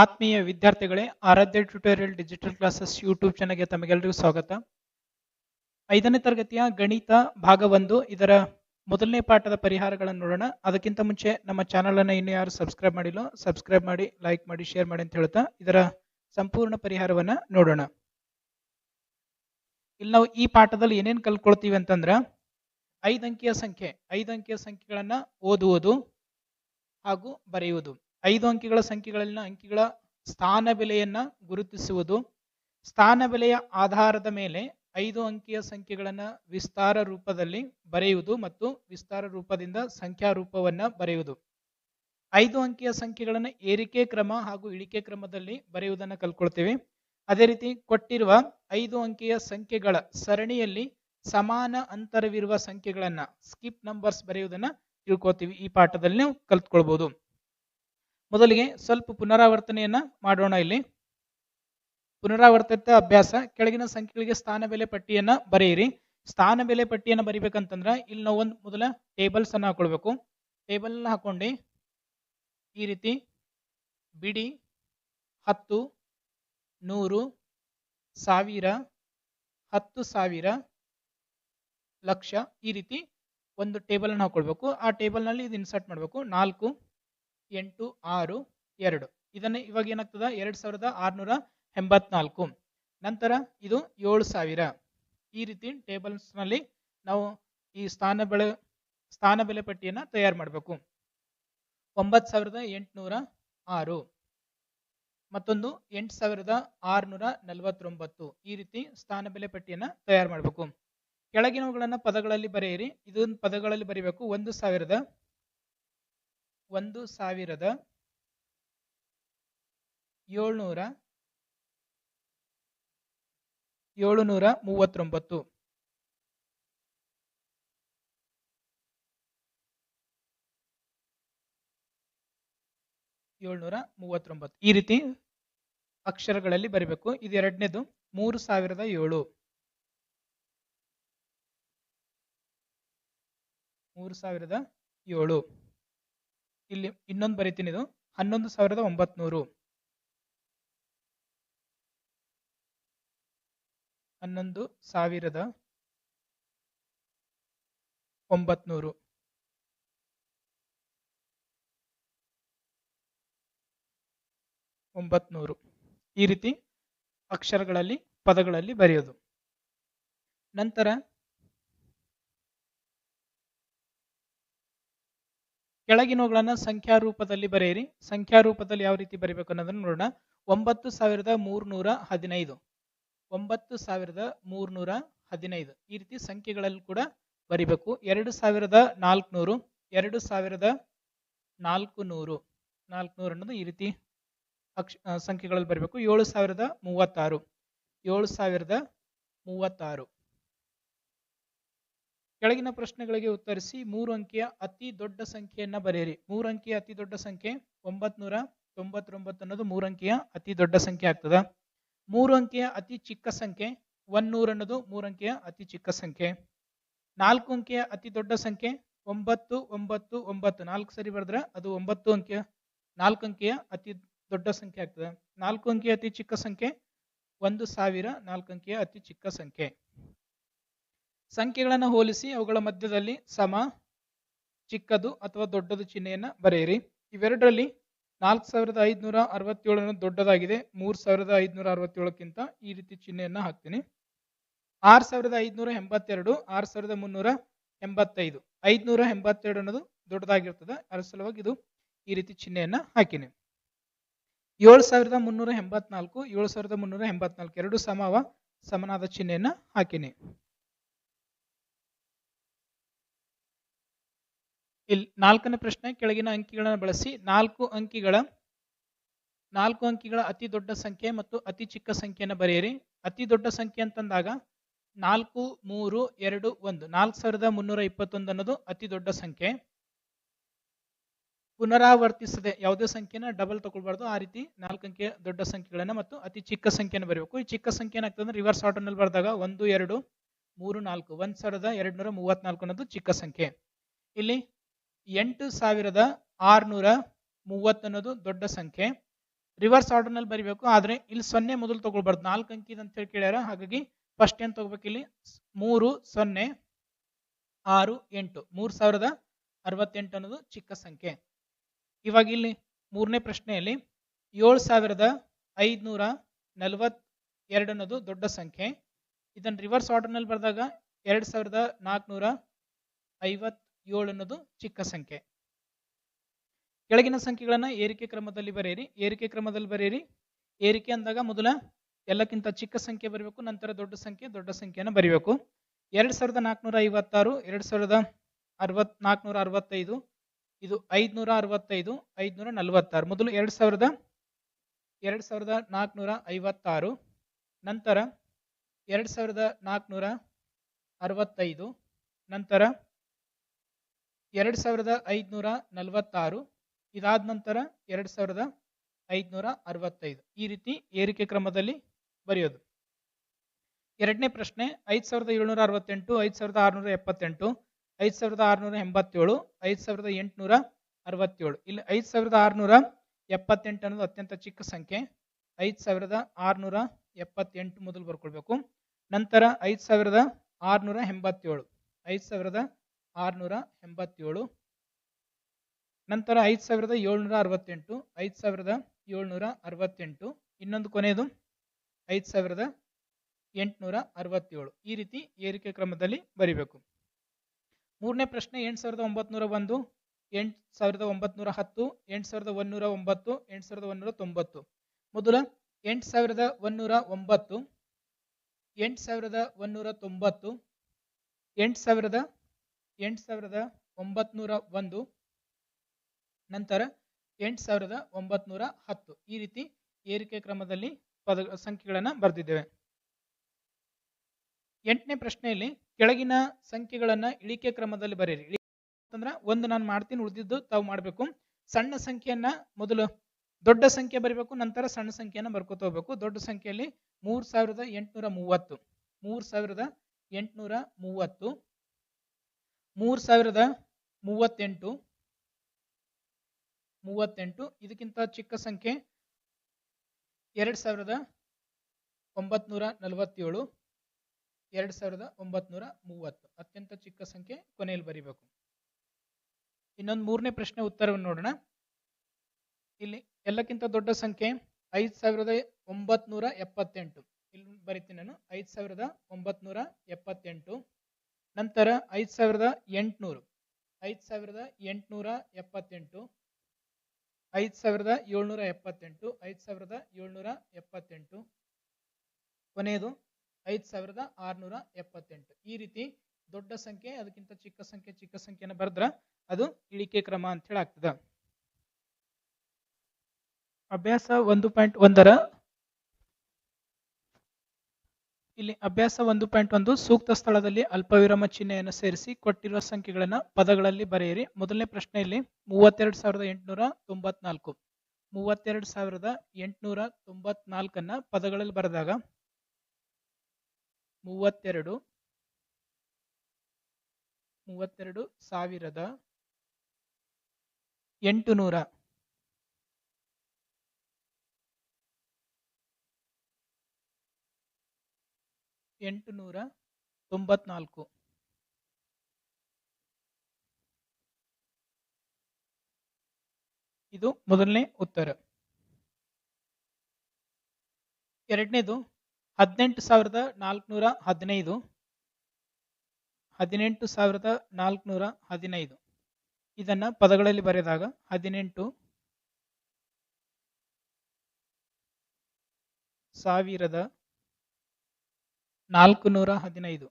ಆತ್ಮೀಯ ವಿದ್ಯಾರ್ಥಿಗಳೇ, Aradhya tutorial digital classes YouTube ಚಾನಲ್ಗೆ ತಮಗೆಲ್ಲರಿಗೂ ಸ್ವಾಗತ. ಐದನೇ ತರಗತಿಯ ಗಣಿತ ಭಾಗ ಒಂದು, ಇದರ ಮೊದಲನೇ ಪಾಠದ ಪರಿಹಾರಗಳನ್ನು ನೋಡೋಣ. ಅದಕ್ಕಿಂತ ಮುಂಚೆ ನಮ್ಮ ಚಾನಲನ್ನು ಇನ್ನೂ ಯಾರು ಸಬ್ಸ್ಕ್ರೈಬ್ ಮಾಡಿಲ್ಲ, ಸಬ್ಸ್ಕ್ರೈಬ್ ಮಾಡಿ, ಲೈಕ್ ಮಾಡಿ, ಶೇರ್ ಮಾಡಿ ಅಂತ ಹೇಳ್ತಾ ಇದರ ಸಂಪೂರ್ಣ ಪರಿಹಾರವನ್ನ ನೋಡೋಣ. ಇಲ್ಲಿ ನಾವು ಈ ಪಾಠದಲ್ಲಿ ಏನೇನು ಕಲ್ತ್ಕೊಳ್ತೀವಿ ಅಂತಂದ್ರೆ ಐದು ಸಂಖ್ಯೆ ಐದು ಅಂಕಿಯ ಸಂಖ್ಯೆಗಳನ್ನ ಓದುವುದು ಹಾಗೂ ಬರೆಯುವುದು. ಐದು ಅಂಕಿಗಳ ಸಂಖ್ಯೆಗಳಲ್ಲಿನ ಅಂಕಿಗಳ ಸ್ಥಾನ ಬೆಲೆಯನ್ನು ಗುರುತಿಸುವುದು. ಸ್ಥಾನ ಬೆಲೆಯ ಆಧಾರದ ಮೇಲೆ ಐದು ಅಂಕಿಯ ಸಂಖ್ಯೆಗಳನ್ನ ವಿಸ್ತಾರ ರೂಪದಲ್ಲಿ ಬರೆಯುವುದು ಮತ್ತು ವಿಸ್ತಾರ ರೂಪದಿಂದ ಸಂಖ್ಯಾ ರೂಪವನ್ನ ಬರೆಯುವುದು. ಐದು ಅಂಕಿಯ ಸಂಖ್ಯೆಗಳನ್ನು ಏರಿಕೆ ಕ್ರಮ ಹಾಗೂ ಇಳಿಕೆ ಕ್ರಮದಲ್ಲಿ ಬರೆಯುವುದನ್ನು ಕಲ್ಕೊಳ್ತೇವೆ ಅದೇ ರೀತಿ ಕೊಟ್ಟಿರುವ ಐದು ಅಂಕಿಯ ಸಂಖ್ಯೆಗಳ ಸರಣಿಯಲ್ಲಿ ಸಮಾನ ಅಂತರವಿರುವ ಸಂಖ್ಯೆಗಳನ್ನ ಸ್ಕಿಪ್ ನಂಬರ್ಸ್ ಬರೆಯುವುದನ್ನ ತಿಳ್ಕೊತೀವಿ ಈ ಪಾಠದಲ್ಲಿ ನಾವು ಕಲ್ತ್ಕೊಳ್ಬಹುದು ಮೊದಲಿಗೆ ಸ್ವಲ್ಪ ಪುನರಾವರ್ತನೆಯನ್ನ ಮಾಡೋಣ ಇಲ್ಲಿ. ಪುನರಾವರ್ತಿತ ಅಭ್ಯಾಸ, ಕೆಳಗಿನ ಸಂಖ್ಯೆಗಳಿಗೆ ಸ್ಥಾನ ಬೆಲೆ ಪಟ್ಟಿಯನ್ನ ಬರೆಯಿರಿ. ಸ್ಥಾನ ಬೆಲೆ ಪಟ್ಟಿಯನ್ನ ಬರಿಬೇಕಂತಂದ್ರೆ ಇಲ್ಲಿ ನಾವು ಒಂದು ಮೊದಲ ಟೇಬಲ್ಸ್ ಅನ್ನ ಹಾಕೊಳ್ಬೇಕು. ಟೇಬಲ್ ಹಾಕೊಂಡು, ಈ ರೀತಿ ಬಿಡಿ, ಹತ್ತು, ನೂರು, ಸಾವಿರ, ಹತ್ತು ಸಾವಿರ, ಲಕ್ಷ ಈ ರೀತಿ ಒಂದು ಟೇಬಲ್ ಅನ್ನು ಹಾಕೊಳ್ಬೇಕು. ಆ ಟೇಬಲ್ನಲ್ಲಿ ಇದು ಇನ್ಸರ್ಟ್ ಮಾಡಬೇಕು. ನಾಲ್ಕು ಎಂಟು, ಆರು, ಎರಡು. ಇದನ್ನು ಇವಾಗ ಏನಾಗ್ತದ? ಎರಡು ಸಾವಿರದ ಆರುನೂರ ಎಂಬತ್ನಾಲ್ಕು. ನಂತರ ಇದು ಏಳು ಸಾವಿರ. ಈ ರೀತಿ ಟೇಬಲ್ಸ್ನಲ್ಲಿ ನಾವು ಈ ಸ್ಥಾನ ಬೆಳೆ, ಸ್ಥಾನ ಬೆಲೆ ಪಟ್ಟಿಯನ್ನು ತಯಾರು ಮಾಡಬೇಕು. ಒಂಬತ್ತು ಸಾವಿರದ ಎಂಟುನೂರ ಆರು. ಮತ್ತೊಂದು ಎಂಟು ಸಾವಿರದ ಆರುನೂರ ನಲವತ್ತೊಂಬತ್ತು. ಈ ರೀತಿ ಸ್ಥಾನ ಬೆಲೆ ಪಟ್ಟಿಯನ್ನು ತಯಾರು ಮಾಡಬೇಕು. ಕೆಳಗಿನವುಗಳನ್ನು ಪದಗಳಲ್ಲಿ ಬರೆಯಿರಿ. ಇದನ್ನು ಪದಗಳಲ್ಲಿ ಬರೀಬೇಕು. ಒಂದು ಸಾವಿರದ ಒಂದು ಸಾವಿರದ ಏಳ್ನೂರ ಏಳುನೂರ ಮೂವತ್ತೊಂಬತ್ತು. ಏಳ್ನೂರ ಮೂವತ್ತೊಂಬತ್ತು. ಈ ರೀತಿ ಅಕ್ಷರಗಳಲ್ಲಿ ಬರಿಬೇಕು. ಇದು ಎರಡನೇದು ಮೂರು ಸಾವಿರದ ಏಳು. ಮೂರು ಸಾವಿರದ ಏಳು. ಇಲ್ಲಿ ಇನ್ನೊಂದು ಬರಿತೀನಿ ಇದು. ಹನ್ನೊಂದು ಸಾವಿರದ ಒಂಬತ್ನೂರು ಹನ್ನೊಂದು ಸಾವಿರದ ಒಂಬತ್ನೂರು ಒಂಬತ್ನೂರು ಈ ರೀತಿ ಅಕ್ಷರಗಳಲ್ಲಿ, ಪದಗಳಲ್ಲಿ ಬರೆಯೋದು. ನಂತರ ಕೆಳಗಿನವುಗಳನ್ನ ಸಂಖ್ಯಾ ರೂಪದಲ್ಲಿ ಬರೆಯಿರಿ. ಸಂಖ್ಯಾ ರೂಪದಲ್ಲಿ ಯಾವ ರೀತಿ ಬರೀಬೇಕು ಅನ್ನೋದನ್ನ ನೋಡೋಣ. ಒಂಬತ್ತು ಸಾವಿರದ ಮೂರ್ನೂರ ಹದಿನೈದು. ಒಂಬತ್ತು ಸಾವಿರದ ಮೂರ್ನೂರ ಹದಿನೈದು. ಈ ರೀತಿ ಸಂಖ್ಯೆಗಳಲ್ಲಿ ಕೂಡ ಬರಿಬೇಕು. ಎರಡು ಸಾವಿರದ ನಾಲ್ಕುನೂರು, ಎರಡು ಸಾವಿರದ ನಾಲ್ಕು ನೂರು ನಾಲ್ಕುನೂರು ಅನ್ನೋದು ಈ ರೀತಿ ಅಕ್ಷ ಸಂಖ್ಯೆಗಳಲ್ಲಿ ಬರಬೇಕು. ಏಳು ಸಾವಿರದ ಮೂವತ್ತಾರು. ಏಳು ಸಾವಿರದ ಮೂವತ್ತಾರು. ಕೆಳಗಿನ ಪ್ರಶ್ನೆಗಳಿಗೆ ಉತ್ತರಿಸಿ ಮೂರು ಅಂಕಿಯ ಅತಿ ದೊಡ್ಡ ಸಂಖ್ಯೆಯನ್ನ ಬರೆಯಿರಿ. ಮೂರು ಅಂಕಿಯ ಅತಿ ದೊಡ್ಡ ಸಂಖ್ಯೆ ಒಂಬತ್ನೂರ ತೊಂಬತ್ತೊಂಬತ್ತು ಅನ್ನೋದು ಮೂರು ಅಂಕಿಯ ಅತಿ ದೊಡ್ಡ ಸಂಖ್ಯೆ ಆಗ್ತದ. ಮೂರು ಅಂಕಿಯ ಅತಿ ಚಿಕ್ಕ ಸಂಖ್ಯೆ ಒನ್ನೂರು ಅನ್ನೋದು ಮೂರು ಅಂಕಿಯ ಅತಿ ಚಿಕ್ಕ ಸಂಖ್ಯೆ. ನಾಲ್ಕು ಅಂಕಿಯ ಅತಿ ದೊಡ್ಡ ಸಂಖ್ಯೆ ಒಂಬತ್ತು ಒಂಬತ್ತು ಒಂಬತ್ತು. ನಾಲ್ಕು ಸರಿ ಬರೆದ್ರೆ ಅದು ಒಂಬತ್ತು ಅಂಕಿಯ, ನಾಲ್ಕು ಅಂಕಿಯ ಅತಿ ದೊಡ್ಡ ಸಂಖ್ಯೆ ಆಗ್ತದೆ. ನಾಲ್ಕು ಅಂಕಿಯ ಅತಿ ಚಿಕ್ಕ ಸಂಖ್ಯೆ ಒಂದು ಸಾವಿರ, ನಾಲ್ಕು ಅಂಕಿಯ ಅತಿ ಚಿಕ್ಕ ಸಂಖ್ಯೆ. ಸಂಖ್ಯೆಗಳನ್ನು ಹೋಲಿಸಿ ಅವುಗಳ ಮಧ್ಯದಲ್ಲಿ ಸಮ, ಚಿಕ್ಕದು ಅಥವಾ ದೊಡ್ಡದು ಚಿಹ್ನೆಯನ್ನು ಬರೆಯಿರಿ. ಇವೆರಡರಲ್ಲಿ ನಾಲ್ಕು ಸಾವಿರದ ಐದುನೂರ ಅರವತ್ತೇಳನ್ನು ದೊಡ್ಡದಾಗಿದೆ. ಮೂರು ಸಾವಿರದ ಐದುನೂರ ಅರವತ್ತೇಳಕ್ಕಿಂತ ಈ ರೀತಿ ಚಿಹ್ನೆಯನ್ನು ಹಾಕ್ತೀನಿ. ಆರು ಸಾವಿರದ ಐದುನೂರ ಎಂಬತ್ತೆರಡು, ಆರು ಸಾವಿರದ ಮುನ್ನೂರ ಎಂಬತ್ತೈದು. ಐದುನೂರ ಎಂಬತ್ತೆರಡು ಅನ್ನೋದು ದೊಡ್ಡದಾಗಿರ್ತದೆ. ಅದರ ಸಲುವಾಗಿ ಇದು ಈ ರೀತಿ ಚಿಹ್ನೆಯನ್ನು ಹಾಕಿನಿ ಏಳು ಸಾವಿರದ ಮುನ್ನೂರ ಎಂಬತ್ನಾಲ್ಕು, ಏಳು ಸಾವಿರದ ಮುನ್ನೂರ ಎಂಬತ್ನಾಲ್ಕು. ಎರಡು ಸಮವ ಸಮನಾದ ಚಿಹ್ನೆಯನ್ನು ಹಾಕಿನಿ. ಇಲ್ಲಿ ನಾಲ್ಕನೇ ಪ್ರಶ್ನೆ ಕೆಳಗಿನ ಅಂಕಿಗಳನ್ನು ಬಳಸಿ ನಾಲ್ಕು ಅಂಕಿಗಳ ನಾಲ್ಕು ಅಂಕಿಗಳ ಅತಿ ದೊಡ್ಡ ಸಂಖ್ಯೆ ಮತ್ತು ಅತಿ ಚಿಕ್ಕ ಸಂಖ್ಯೆಯನ್ನು ಬರೆಯಿರಿ. ಅತಿ ದೊಡ್ಡ ಸಂಖ್ಯೆ ಅಂತಂದಾಗ ನಾಲ್ಕು, ಮೂರು, ಎರಡು, ಒಂದು. ನಾಲ್ಕು ಸಾವಿರದ ಮುನ್ನೂರ ಇಪ್ಪತ್ತೊಂದು ಅನ್ನೋದು ಅತಿ ದೊಡ್ಡ ಸಂಖ್ಯೆ. ಪುನರಾವರ್ತಿಸದೆ ಯಾವುದೇ ಸಂಖ್ಯೆನ ಡಬಲ್ ತಗೊಳ್ಬಾರ್ದು. ಆ ರೀತಿ ನಾಲ್ಕು ಅಂಕಿಯ ದೊಡ್ಡ ಸಂಖ್ಯೆಗಳನ್ನು ಮತ್ತು ಅತಿ ಚಿಕ್ಕ ಸಂಖ್ಯೆಯನ್ನು ಬರಬೇಕು. ಈ ಚಿಕ್ಕ ಸಂಖ್ಯೆ ಏನಾಗ್ತದೆ ರಿವರ್ಸ್ ಆರ್ಡರ್ನಲ್ಲಿ ಬರೆದಾಗ ಒಂದು, ಎರಡು, ಮೂರು, ನಾಲ್ಕು. ಒಂದ್ ಸಾವಿರದ ಎರಡು ನೂರ ಮೂವತ್ನಾಲ್ಕು ಅನ್ನೋದು ಚಿಕ್ಕ ಸಂಖ್ಯೆ. ಇಲ್ಲಿ ಎಂಟು ಸಾವಿರದ ಆರುನೂರ ಮೂವತ್ತನ್ನೋದು ದೊಡ್ಡ ಸಂಖ್ಯೆ. ರಿವರ್ಸ್ ಆರ್ಡರ್ನಲ್ಲಿ ಬರಿಬೇಕು, ಆದರೆ ಇಲ್ಲಿ ಸೊನ್ನೆ ಮೊದಲು ತಗೊಳ್ಬಾರ್ದು. ನಾಲ್ಕು ಅಂಕಿದ ಅಂತ ಹೇಳಿ ಕೇಳ್ಯಾರ, ಹಾಗಾಗಿ ಫಸ್ಟ್ ಏನು ತಗೋಬೇಕು ಇಲ್ಲಿ? ಮೂರು, ಸೊನ್ನೆ, ಆರು, ಎಂಟು. ಮೂರು ಸಾವಿರದ ಅರವತ್ತೆಂಟು ಅನ್ನೋದು ಚಿಕ್ಕ ಸಂಖ್ಯೆ. ಇವಾಗ ಇಲ್ಲಿ ಮೂರನೇ ಪ್ರಶ್ನೆಯಲ್ಲಿ ಏಳು ಸಾವಿರದ ಐದುನೂರ ನಲವತ್ ಎರಡು ಅನ್ನೋದು ದೊಡ್ಡ ಸಂಖ್ಯೆ. ಇದನ್ನು ರಿವರ್ಸ್ ಆರ್ಡರ್ನಲ್ಲಿ ಬರೆದಾಗ ಎರಡು ಸಾವಿರದ ನಾಲ್ಕುನೂರ ಐವತ್ತೇಳು ಅನ್ನೋದು ಚಿಕ್ಕ ಸಂಖ್ಯೆ. ಕೆಳಗಿನ ಸಂಖ್ಯೆಗಳನ್ನು ಏರಿಕೆ ಕ್ರಮದಲ್ಲಿ ಬರೆಯಿರಿ. ಏರಿಕೆ ಕ್ರಮದಲ್ಲಿ ಬರೆಯಿರಿ. ಏರಿಕೆ ಅಂದಾಗ ಮೊದಲ ಎಲ್ಲಕ್ಕಿಂತ ಚಿಕ್ಕ ಸಂಖ್ಯೆ ಬರಬೇಕು, ನಂತರ ದೊಡ್ಡ ಸಂಖ್ಯೆ, ದೊಡ್ಡ ಸಂಖ್ಯೆಯನ್ನು ಬರೀಬೇಕು. ಎರಡು ಸಾವಿರದ ನಾಲ್ಕುನೂರ ಐವತ್ತಾರು, ಎರಡು ಸಾವಿರದ ಅರವತ್ ನಾಲ್ಕುನೂರ ಅರವತ್ತೈದು, ಇದು ಐದುನೂರ ಅರವತ್ತೈದು, ಐದುನೂರ ನಲವತ್ತಾರು. ಮೊದಲು ಎರಡು ಸಾವಿರದ ಎರಡು ಸಾವಿರದ ನಾಲ್ಕುನೂರ ಐವತ್ತಾರು, ನಂತರ ಎರಡು ಸಾವಿರದ ನಾಲ್ಕುನೂರ ಅರವತ್ತೈದು, ನಂತರ ಎರಡು ಸಾವಿರದ ಐದುನೂರ ನಲವತ್ತಾರು, ಇದಾದ ನಂತರ ಎರಡು ಸಾವಿರದ ಐದುನೂರ ಅರವತ್ತೈದು. ಈ ರೀತಿ ಏರಿಕೆ ಕ್ರಮದಲ್ಲಿ ಬರೆಯೋದು. ಎರಡನೇ ಪ್ರಶ್ನೆ, ಐದು ಸಾವಿರದ ಏಳ್ನೂರ ಅರವತ್ತೆಂಟು, ಐದು ಸಾವಿರದ ಆರುನೂರ ಎಪ್ಪತ್ತೆಂಟು, ಐದು ಸಾವಿರದ ಆರುನೂರ ಎಂಬತ್ತೇಳು, ಐದು ಸಾವಿರದ ಎಂಟುನೂರ ಅರವತ್ತೇಳು. ಇಲ್ಲಿ ಐದು ಸಾವಿರದ ಆರುನೂರ ಎಪ್ಪತ್ತೆಂಟು ಅನ್ನೋದು ಅತ್ಯಂತ ಚಿಕ್ಕ ಸಂಖ್ಯೆ. ಐದು ಸಾವಿರದ ಆರುನೂರ ಎಪ್ಪತ್ತೆಂಟು ಮೊದಲು ಬರ್ಕೊಳ್ಬೇಕು. ನಂತರ ಐದು ಸಾವಿರದ ಆರುನೂರ ಎಂಬತ್ತೇಳು, ಐದು ಸಾವಿರದ ಆರುನೂರ ಎಂಬತ್ತೇಳು. ನಂತರ ಐದು ಸಾವಿರದ ಏಳ್ನೂರ ಅರವತ್ತೆಂಟು, ಐದು ಸಾವಿರದ ಏಳ್ನೂರ ಅರವತ್ತೆಂಟು. ಇನ್ನೊಂದು ಕೊನೆಯದು, ಐದು ಸಾವಿರದ ಎಂಟುನೂರ ಅರವತ್ತೇಳು. ಈ ರೀತಿ ಏರಿಕೆ ಕ್ರಮದಲ್ಲಿ ಬರೀಬೇಕು. ಮೂರನೇ ಪ್ರಶ್ನೆ, ಎಂಟು ಸಾವಿರದ ಒಂಬತ್ನೂರ ಒಂದು, ಎಂಟು ಸಾವಿರದ ಒಂಬತ್ನೂರ ಹತ್ತು, ಎಂಟು ಸಾವಿರದ ಒಂದೂರ ಒಂಬತ್ತು, ಎಂಟು ಸಾವಿರದ ಒಂದೂರ ತೊಂಬತ್ತು. ಮೊದಲ, ಎಂಟು ಸಾವಿರದ ಒಂದೂರ ಒಂಬತ್ತು, ಎಂಟು ಸಾವಿರದ ಒಂದೂರ ತೊಂಬತ್ತು, ಎಂಟು ಸಾವಿರದ ಎಂಟು ಸಾವಿರದ ಒಂಬತ್ನೂರ ಒಂದು. ನಂತರ ಎಂಟು ಸಾವಿರದ ಒಂಬತ್ನೂರ ಹತ್ತು. ಈ ರೀತಿ ಏರಿಕೆ ಕ್ರಮದಲ್ಲಿ ಪದ, ಸಂಖ್ಯೆಗಳನ್ನು ಬರೆದಿದ್ದೇವೆ. ಎಂಟನೇ ಪ್ರಶ್ನೆಯಲ್ಲಿ ಕೆಳಗಿನ ಸಂಖ್ಯೆಗಳನ್ನು ಇಳಿಕೆ ಕ್ರಮದಲ್ಲಿ ಅಂದ್ರೆ ಅಂತಂದ್ರೆ ಒಂದು ನಾನು ಮಾಡ್ತೀನಿ, ಉಳಿದಿದ್ದು ತಾವು ಮಾಡಬೇಕು. ಸಣ್ಣ ಸಂಖ್ಯೆಯನ್ನ ಮೊದಲು ದೊಡ್ಡ ಸಂಖ್ಯೆ ಬರಿಬೇಕು, ನಂತರ ಸಣ್ಣ ಸಂಖ್ಯೆಯನ್ನು ಬರ್ಕೋತ ಹೋಗ್ಬೇಕು. ದೊಡ್ಡ ಸಂಖ್ಯೆಯಲ್ಲಿ ಮೂರು ಸಾವಿರದ ಎಂಟುನೂರ ಮೂವತ್ತು. ಮೂರು ಸಾವಿರದ ಎಂಟುನೂರ ಮೂವತ್ತು. ಮೂರ್ ಸಾವಿರದ ಮೂವತ್ತೆಂಟು. ಮೂವತ್ತೆಂಟು, ಇದಕ್ಕಿಂತ ಚಿಕ್ಕ ಸಂಖ್ಯೆ ಎರಡು ಸಾವಿರದ ಒಂಬತ್ನೂರ ನಲವತ್ತೇಳು. ಎರಡು ಸಾವಿರದ ಒಂಬತ್ನೂರ ಮೂವತ್ತು. ಅತ್ಯಂತ ಚಿಕ್ಕ ಸಂಖ್ಯೆ ಕೊನೆಯಲ್ಲಿ ಬರೀಬೇಕು. ಇನ್ನೊಂದು ಮೂರನೇ ಪ್ರಶ್ನೆ ಉತ್ತರವನ್ನು ನೋಡೋಣ. ಇಲ್ಲಿ ಎಲ್ಲಕ್ಕಿಂತ ದೊಡ್ಡ ಸಂಖ್ಯೆ ಐದು ಸಾವಿರದ ಒಂಬತ್ನೂರ ಎಪ್ಪತ್ತೆಂಟು. ಇಲ್ಲಿ ಬರಿತೀನಿ ನಾನು. ಐದು ಸಾವಿರದ ಒಂಬತ್ನೂರ ಎಪ್ಪತ್ತೆಂಟು. ನಂತರ ಐದು ಸಾವಿರದ ಎಂಟುನೂರು. ಐದು ಸಾವಿರದ ಎಂಟುನೂರ ಎಪ್ಪತ್ತೆಂಟು. ಐದು ಸಾವಿರದ ಏಳ್ನೂರ ಎಪ್ಪತ್ತೆಂಟು. ಐದು ಸಾವಿರದ ಏಳ್ನೂರ ಎಪ್ಪತ್ತೆಂಟು. ಕೊನೆಯದು ಐದು ಸಾವಿರದ ಆರುನೂರ ಎಪ್ಪತ್ತೆಂಟು. ಈ ರೀತಿ ದೊಡ್ಡ ಸಂಖ್ಯೆ, ಅದಕ್ಕಿಂತ ಚಿಕ್ಕ ಸಂಖ್ಯೆ, ಚಿಕ್ಕ ಸಂಖ್ಯೆನ ಬರೆದ್ರ ಅದು ಇಳಿಕೆ ಕ್ರಮ ಅಂತ ಹೇಳಿ ಆಗ್ತದ ಅಭ್ಯಾಸ ಒಂದು ಪಾಯಿಂಟ್ ಒಂದರ ಇಲ್ಲಿ ಅಭ್ಯಾಸ ಒಂದು ಪಾಯಿಂಟ್ ಒಂದು, ಸೂಕ್ತ ಸ್ಥಳದಲ್ಲಿ ಅಲ್ಪವಿರಾಮ ಚಿಹ್ನೆಯನ್ನು ಸೇರಿಸಿ ಕೊಟ್ಟಿರುವ ಸಂಖ್ಯೆಗಳನ್ನು ಪದಗಳಲ್ಲಿ ಬರೆಯಿರಿ. ಮೊದಲನೇ ಪ್ರಶ್ನೆಯಲ್ಲಿ ಮೂವತ್ತೆರಡು ಸಾವಿರದ ಎಂಟುನೂರ ತೊಂಬತ್ನಾಲ್ಕು. ಮೂವತ್ತೆರಡು ಸಾವಿರದ ಎಂಟುನೂರ ತೊಂಬತ್ನಾಲ್ಕನ್ನ ಪದಗಳಲ್ಲಿ ಬರೆದಾಗ, ಮೂವತ್ತೆರಡು ಮೂವತ್ತೆರಡು ಸಾವಿರದ ಎಂಟುನೂರ ಎಂಟುನೂರ ತೊಂಬತ್ನಾಲ್ಕು. ಇದು ಮೊದಲನೇ ಉತ್ತರ. ಎರಡನೇದು ಹದಿನೆಂಟು ಸಾವಿರದ ನಾಲ್ಕುನೂರ ಹದಿನೈದು. ಹದಿನೆಂಟು ಸಾವಿರದ ನಾಲ್ಕುನೂರ ಹದಿನೈದು. ಇದನ್ನು ಪದಗಳಲ್ಲಿ ಬರೆದಾಗ ಹದಿನೆಂಟು ಸಾವಿರದ ನಾಲ್ಕುನೂರ ಹದಿನೈದು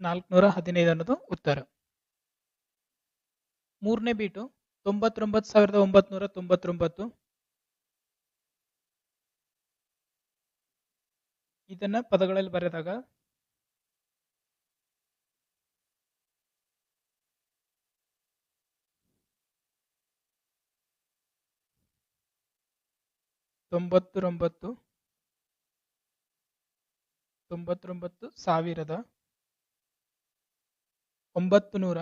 ನಾಲ್ಕುನೂರ ಹದಿನೈದು ಅನ್ನೋದು ಉತ್ತರ. ಮೂರನೇ ಬೀಟು, ತೊಂಬತ್ತೊಂಬತ್ತು ಸಾವಿರದ ಒಂಬತ್ನೂರ ತೊಂಬತ್ತೊಂಬತ್ತು. ಇದನ್ನ ಪದಗಳಲ್ಲಿ ಬರೆದಾಗ ತೊಂಬತ್ತೊಂಬತ್ತು ತೊಂಬತ್ತೊಂಬತ್ತು ಸಾವಿರದ ಒಂಬತ್ತು ನೂರ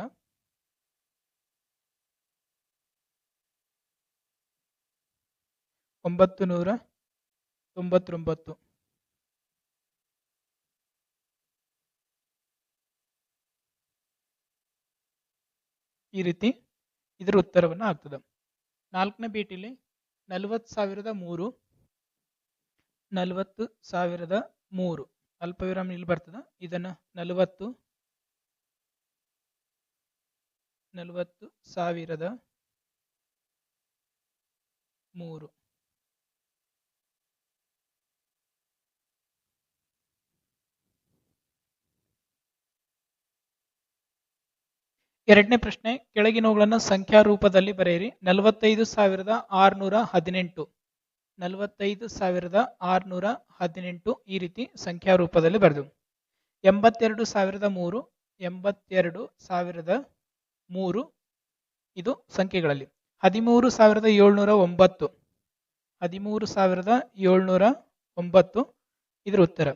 ಒಂಬತ್ತು ನೂರ ತೊಂಬತ್ತೊಂಬತ್ತು. ಈ ರೀತಿ ಇದರ ಉತ್ತರವನ್ನು ಆಗ್ತದೆ. ನಾಲ್ಕನೇ ಬೀಟಿಲಿ ನಲವತ್ತು ಸಾವಿರದ ಮೂರು ನಲವತ್ತು ಸಾವಿರದ ಮೂರು. ಅಲ್ಪವಿರಾಮ ಇಲ್ಲಿ ಬರ್ತದ. ಇದನ್ನ ನಲವತ್ತು ನಲವತ್ತು ಸಾವಿರದ ಮೂರು. ಎರಡನೇ ಪ್ರಶ್ನೆ, ಕೆಳಗಿನವುಗಳನ್ನು ಸಂಖ್ಯಾ ರೂಪದಲ್ಲಿ ಬರೆಯಿರಿ. ನಲವತ್ತೈದು ಸಾವಿರದ ಆರುನೂರ ಹದಿನೆಂಟು. ನಲವತ್ತೈದು ಸಾವಿರದ ಆರುನೂರ ಹದಿನೆಂಟು ಈ ರೀತಿ ಸಂಖ್ಯಾ ರೂಪದಲ್ಲಿ ಬರೆದು. ಎಂಬತ್ತೆರಡು ಸಾವಿರದ ಮೂರು, ಎಂಬತ್ತೆರಡು ಸಾವಿರದ ಮೂರು ಇದು ಸಂಖ್ಯೆಗಳಲ್ಲಿ. ಹದಿಮೂರು ಸಾವಿರದ ಏಳ್ನೂರ ಒಂಬತ್ತು, ಹದಿಮೂರು ಸಾವಿರದ ಏಳ್ನೂರ ಒಂಬತ್ತು ಇದರ ಉತ್ತರ.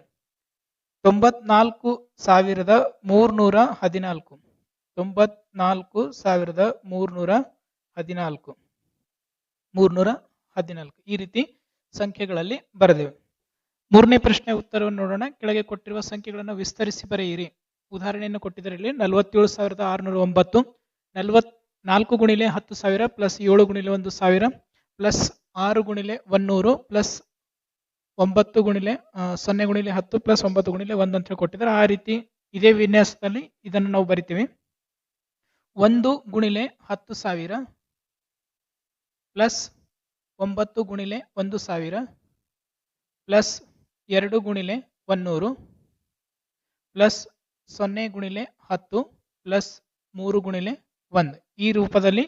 ತೊಂಬತ್ನಾಲ್ಕು ಸಾವಿರದ ಮೂರ್ನೂರ ಹದಿನಾಲ್ಕು, ತೊಂಬತ್ನಾಲ್ಕು ಸಾವಿರದ ಮೂರ್ನೂರ ಹದಿನಾಲ್ಕು, ಮೂರ್ನೂರ ಹದಿನಾಲ್ಕು. ಈ ರೀತಿ ಸಂಖ್ಯೆಗಳಲ್ಲಿ ಬರೆದಿವೆ. ಮೂರನೇ ಪ್ರಶ್ನೆ ಉತ್ತರವನ್ನು ನೋಡೋಣ. ಕೆಳಗೆ ಕೊಟ್ಟಿರುವ ಸಂಖ್ಯೆಗಳನ್ನು ವಿಸ್ತರಿಸಿ ಬರೆಯಿರಿ. ಉದಾಹರಣೆಯನ್ನು ಕೊಟ್ಟಿದ್ದಾರೆ ಇಲ್ಲಿ ನಲವತ್ತೇಳು ಸಾವಿರದ ಆರುನೂರ ಒಂಬತ್ತು ನಲವತ್ ನಾಲ್ಕು ಗುಣಿಲೆ ಹತ್ತು ಸಾವಿರ, ಪ್ಲಸ್ ಏಳು ಗುಣಿಲೆ ಒಂದು ಸಾವಿರ, ಪ್ಲಸ್ ಆರು ಗುಣಿಲೆ ಒನ್ನೂರು ಪ್ಲಸ್ ಒಂಬತ್ತು ಗುಣಿಲೆ ಸೊನ್ನೆ ಗುಣಿಲೆ ಹತ್ತು, ಪ್ಲಸ್ ಒಂಬತ್ತು ಗುಣಿಲೆ ಒಂದು ಅಂತ ಹೇಳಿ ಕೊಟ್ಟಿದ್ದಾರೆ. ಆ ರೀತಿ ಇದೇ ವಿನ್ಯಾಸದಲ್ಲಿ ಇದನ್ನು ನಾವು ಬರಿತೀವಿ. ಒಂದು ಗುಣಿಲೆ ಹತ್ತು ಸಾವಿರ, ಪ್ಲಸ್ ಒಂಬತ್ತು ಗುಣಿಲೆ ಒಂದು ಸಾವಿರ ಪ್ಲಸ್ ಎರಡು ಗುಣಿಲೆ ಒನ್ನೂರು ಪ್ಲಸ್ ಸೊನ್ನೆ ಗುಣಿಲೆ ಹತ್ತು ಪ್ಲಸ್ ಮೂರು ಗುಣಿಲೆ ಒಂದು. ಈ ರೂಪದಲ್ಲಿ